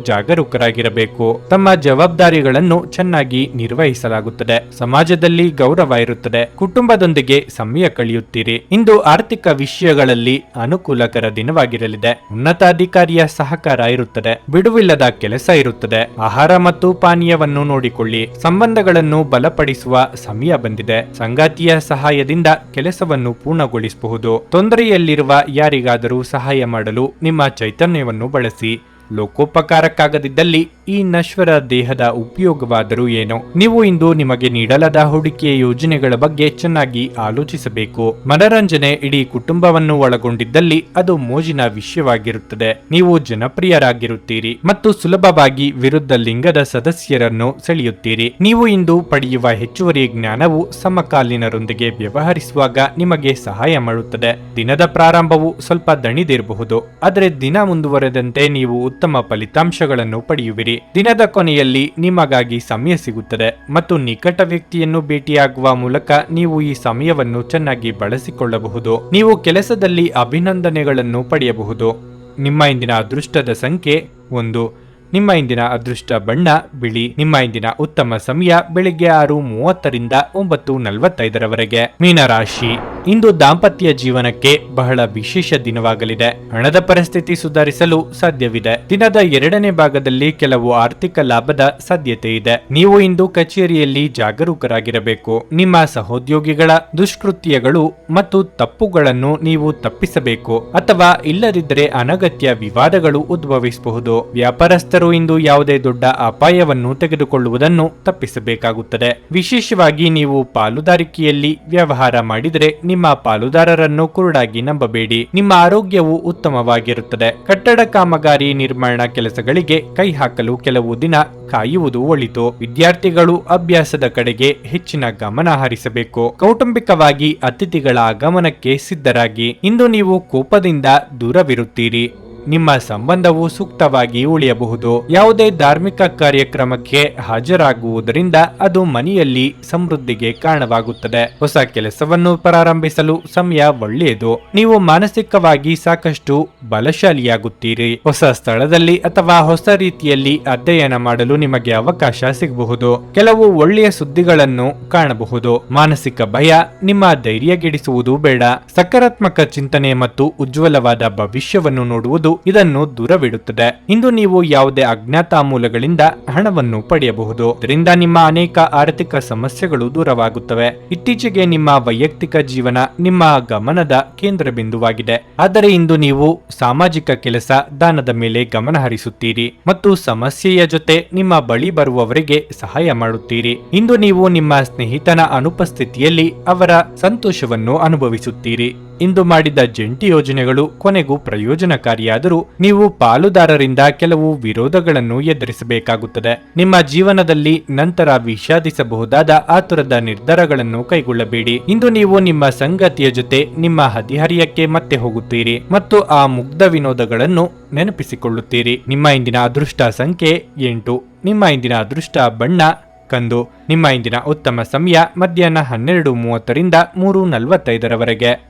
ಜಾಗರೂಕರಾಗಿರಬೇಕು ತಮ್ಮ ಜವಾಬ್ದಾರಿಗಳನ್ನು ಚೆನ್ನಾಗಿ ನಿರ್ವಹಿಸಲಾಗುತ್ತದೆ. ಸಮಾಜದಲ್ಲಿ ಗೌರವ ಇರುತ್ತದೆ. ಕುಟುಂಬದೊಂದಿಗೆ ಸಮಯ ಕಳೆಯುತ್ತೀರಿ. ಇಂದು ಆರ್ಥಿಕ ವಿಷಯಗಳಲ್ಲಿ ಅನುಕೂಲಕರ ದಿನವಾಗಿರಲಿದೆ. ಉನ್ನತಾಧಿಕಾರಿಯ ಸಹಕಾರ ಇರುತ್ತದೆ. ಬಿಡುವಿಲ್ಲದ ಕೆಲಸ ಇರುತ್ತದೆ. ಆಹಾರ ಮತ್ತು ಪಾನೀಯವನ್ನು ನೋಡಿಕೊಳ್ಳಿ. ಸಂಬಂಧಗಳನ್ನು ಬಲಪಡಿಸುವ ಸಮಯ ಬಂದಿದೆ. ಸಂಗಾತಿಯ ಸಹಾಯದಿಂದ ಕೆಲಸವನ್ನು ಪೂರ್ಣಗೊಳಿಸಬಹುದು. ತೊಂದರೆಯಲ್ಲಿರುವ ಯಾರಿಗಾದರೂ ಸಹಾಯ ಮಾಡಲು ನಿಮ್ಮ ಚೈತನ್ಯವನ್ನು ಬಳಸಿ. ಲೋಕೋಪಕಾರಕ್ಕಾಗದಿದ್ದಲ್ಲಿ ಈ ನಶ್ವರ ದೇಹದ ಉಪಯೋಗವಾದರೂ ಏನೋ. ನೀವು ಇಂದು ನಿಮಗೆ ನೀಡಲಾದ ಹೂಡಿಕೆ ಯೋಜನೆಗಳ ಬಗ್ಗೆ ಚೆನ್ನಾಗಿ ಆಲೋಚಿಸಬೇಕು. ಮನರಂಜನೆ ಇಡೀ ಕುಟುಂಬವನ್ನು ಒಳಗೊಂಡಿದ್ದಲ್ಲಿ ಅದು ಮೋಜಿನ ವಿಷಯವಾಗಿರುತ್ತದೆ. ನೀವು ಜನಪ್ರಿಯರಾಗಿರುತ್ತೀರಿ ಮತ್ತು ಸುಲಭವಾಗಿ ವಿರುದ್ಧ ಲಿಂಗದ ಸದಸ್ಯರನ್ನು ಸೆಳೆಯುತ್ತೀರಿ. ನೀವು ಇಂದು ಪಡೆಯುವ ಹೆಚ್ಚುವರಿ ಜ್ಞಾನವು ಸಮಕಾಲೀನರೊಂದಿಗೆ ವ್ಯವಹರಿಸುವಾಗ ನಿಮಗೆ ಸಹಾಯ ಮಾಡುತ್ತದೆ. ದಿನದ ಪ್ರಾರಂಭವು ಸ್ವಲ್ಪ ದಣಿದಿರಬಹುದು, ಆದರೆ ದಿನ ಮುಂದುವರೆದಂತೆ ನೀವು ಉತ್ತಮ ಫಲಿತಾಂಶಗಳನ್ನು ಪಡೆಯುವಿರಿ. ದಿನದ ಕೊನೆಯಲ್ಲಿ ನಿಮಗಾಗಿ ಸಮಯ ಸಿಗುತ್ತದೆ ಮತ್ತು ನಿಕಟ ವ್ಯಕ್ತಿಯನ್ನು ಭೇಟಿಯಾಗುವ ಮೂಲಕ ನೀವು ಈ ಸಮಯವನ್ನು ಚೆನ್ನಾಗಿ ಬಳಸಿಕೊಳ್ಳಬಹುದು. ನೀವು ಕೆಲಸದಲ್ಲಿ ಅಭಿನಂದನೆಗಳನ್ನು ಪಡೆಯಬಹುದು. ನಿಮ್ಮ ಇಂದಿನ ಅದೃಷ್ಟದ ಸಂಖ್ಯೆ ಒಂದು. ನಿಮ್ಮ ಇಂದಿನ ಅದೃಷ್ಟ ಬಣ್ಣ, ಬಿಳಿ. ನಿಮ್ಮ ಇಂದಿನ ಉತ್ತಮ ಸಮಯ ಬೆಳಿಗ್ಗೆ ಆರು ಮೂವತ್ತರಿಂದ ಒಂಬತ್ತು ನಲವತ್ತೈದರವರೆಗೆ. ಮೀನರಾಶಿ. ಇಂದು ದಾಂಪತ್ಯ ಜೀವನಕ್ಕೆ ಬಹಳ ವಿಶೇಷ ದಿನವಾಗಲಿದೆ. ಹಣದ ಪರಿಸ್ಥಿತಿ ಸುಧಾರಿಸಲು ಸಾಧ್ಯವಿದೆ. ದಿನದ ಎರಡನೇ ಭಾಗದಲ್ಲಿ ಕೆಲವು ಆರ್ಥಿಕ ಲಾಭದ ಸಾಧ್ಯತೆ ಇದೆ. ನೀವು ಇಂದು ಕಚೇರಿಯಲ್ಲಿ ಜಾಗರೂಕರಾಗಿರಬೇಕು. ನಿಮ್ಮ ಸಹೋದ್ಯೋಗಿಗಳ ದುಷ್ಕೃತ್ಯಗಳು ಮತ್ತು ತಪ್ಪುಗಳನ್ನು ನೀವು ತಪ್ಪಿಸಬೇಕು ಅಥವಾ ಇಲ್ಲದಿದ್ದರೆ ಅನಗತ್ಯ ವಿವಾದಗಳು ಉದ್ಭವಿಸಬಹುದು. ವ್ಯಾಪಾರಸ್ಥರು ಇಂದು ಯಾವುದೇ ದೊಡ್ಡ ಅಪಾಯವನ್ನು ತೆಗೆದುಕೊಳ್ಳುವುದನ್ನು ತಪ್ಪಿಸಬೇಕಾಗುತ್ತದೆ. ವಿಶೇಷವಾಗಿ ನೀವು ಪಾಲುದಾರಿಕೆಯಲ್ಲಿ ವ್ಯವಹಾರ ಮಾಡಿದರೆ ನಿಮ್ಮ ಪಾಲುದಾರರನ್ನು ಕುರುಡಾಗಿ ನಂಬಬೇಡಿ. ನಿಮ್ಮ ಆರೋಗ್ಯವು ಉತ್ತಮವಾಗಿರುತ್ತದೆ. ಕಟ್ಟಡ ಕಾಮಗಾರಿ ನಿರ್ಮಾಣ ಕೆಲಸಗಳಿಗೆ ಕೈ ಹಾಕಲು ಕೆಲವು ದಿನ ಕಾಯುವುದು ಒಳಿತು. ವಿದ್ಯಾರ್ಥಿಗಳು ಅಭ್ಯಾಸದ ಕಡೆಗೆ ಹೆಚ್ಚಿನ ಗಮನ ಹರಿಸಬೇಕು. ಕೌಟುಂಬಿಕವಾಗಿ ಅತಿಥಿಗಳ ಆಗಮನಕ್ಕೆ ಸಿದ್ಧರಾಗಿ. ಇಂದು ನೀವು ಕೋಪದಿಂದ ದೂರವಿರುತ್ತೀರಿ. ನಿಮ್ಮ ಸಂಬಂಧವು ಸೂಕ್ತವಾಗಿ ಉಳಿಯಬಹುದು. ಯಾವುದೇ ಧಾರ್ಮಿಕ ಕಾರ್ಯಕ್ರಮಕ್ಕೆ ಹಾಜರಾಗುವುದರಿಂದ ಅದು ಮನೆಯಲ್ಲಿ ಸಮೃದ್ಧಿಗೆ ಕಾರಣವಾಗುತ್ತದೆ. ಹೊಸ ಕೆಲಸವನ್ನು ಪ್ರಾರಂಭಿಸಲು ಸಮಯ ಒಳ್ಳೆಯದು. ನೀವು ಮಾನಸಿಕವಾಗಿ ಸಾಕಷ್ಟು ಬಲಶಾಲಿಯಾಗುತ್ತೀರಿ. ಹೊಸ ಸ್ಥಳದಲ್ಲಿ ಅಥವಾ ಹೊಸ ರೀತಿಯಲ್ಲಿ ಅಧ್ಯಯನ ಮಾಡಲು ನಿಮಗೆ ಅವಕಾಶ ಸಿಗಬಹುದು. ಕೆಲವು ಒಳ್ಳೆಯ ಸುದ್ದಿಗಳನ್ನು ಕಾಣಬಹುದು. ಮಾನಸಿಕ ಭಯ ನಿಮ್ಮ ಧೈರ್ಯಗೆಡಿಸುವುದು ಬೇಡ. ಸಕಾರಾತ್ಮಕ ಚಿಂತನೆ ಮತ್ತು ಉಜ್ವಲವಾದ ಭವಿಷ್ಯವನ್ನು ನೋಡುವುದು ಇದನ್ನು ದೂರವಿಡುತ್ತದೆ. ಇಂದು ನೀವು ಯಾವುದೇ ಅಜ್ಞಾತ ಮೂಲಗಳಿಂದ ಹಣವನ್ನು ಪಡೆಯಬಹುದು. ಇದರಿಂದ ನಿಮ್ಮ ಅನೇಕ ಆರ್ಥಿಕ ಸಮಸ್ಯೆಗಳು ದೂರವಾಗುತ್ತವೆ. ಇತ್ತೀಚೆಗೆ ನಿಮ್ಮ ವೈಯಕ್ತಿಕ ಜೀವನ ನಿಮ್ಮ ಗಮನದ ಕೇಂದ್ರ ಬಿಂದುವಾಗಿದೆ ಆದರೆ ಇಂದು ನೀವು ಸಾಮಾಜಿಕ ಕೆಲಸ, ದಾನದ ಮೇಲೆ ಗಮನ ಹರಿಸುತ್ತೀರಿ ಮತ್ತು ಸಮಸ್ಯೆಯ ಜೊತೆ ನಿಮ್ಮ ಬಳಿ ಬರುವವರಿಗೆ ಸಹಾಯ ಮಾಡುತ್ತೀರಿ. ಇಂದು ನೀವು ನಿಮ್ಮ ಸ್ನೇಹಿತನ ಅನುಪಸ್ಥಿತಿಯಲ್ಲಿ ಅವರ ಸಂತೋಷವನ್ನು ಅನುಭವಿಸುತ್ತೀರಿ. ಇಂದು ಮಾಡಿದ ಜಂಟಿ ಯೋಜನೆಗಳು ಕೊನೆಗೂ ಪ್ರಯೋಜನಕಾರಿಯಾದರೂ ನೀವು ಪಾಲುದಾರರಿಂದ ಕೆಲವು ವಿರೋಧಗಳನ್ನು ಎದುರಿಸಬೇಕಾಗುತ್ತದೆ. ನಿಮ್ಮ ಜೀವನದಲ್ಲಿ ನಂತರ ವಿಷಾದಿಸಬಹುದಾದ ಆತುರದ ನಿರ್ಧಾರಗಳನ್ನು ಕೈಗೊಳ್ಳಬೇಡಿ. ಇಂದು ನೀವು ನಿಮ್ಮ ಸಂಗತಿಯ ಜೊತೆ ನಿಮ್ಮ ಹದಿಹರಿಯಕ್ಕೆ ಮತ್ತೆ ಹೋಗುತ್ತೀರಿ ಮತ್ತು ಆ ಮುಗ್ಧ ವಿನೋದಗಳನ್ನು ನೆನಪಿಸಿಕೊಳ್ಳುತ್ತೀರಿ. ನಿಮ್ಮ ಇಂದಿನ ಅದೃಷ್ಟ ಸಂಖ್ಯೆ ಎಂಟು. ನಿಮ್ಮ ಇಂದಿನ ಅದೃಷ್ಟ ಬಣ್ಣ ಕಂದು. ನಿಮ್ಮ ಇಂದಿನ ಉತ್ತಮ ಸಮಯ ಮಧ್ಯಾಹ್ನ ಹನ್ನೆರಡು ಮೂವತ್ತರಿಂದ ಮೂರು ನಲವತ್ತೈದರವರೆಗೆ.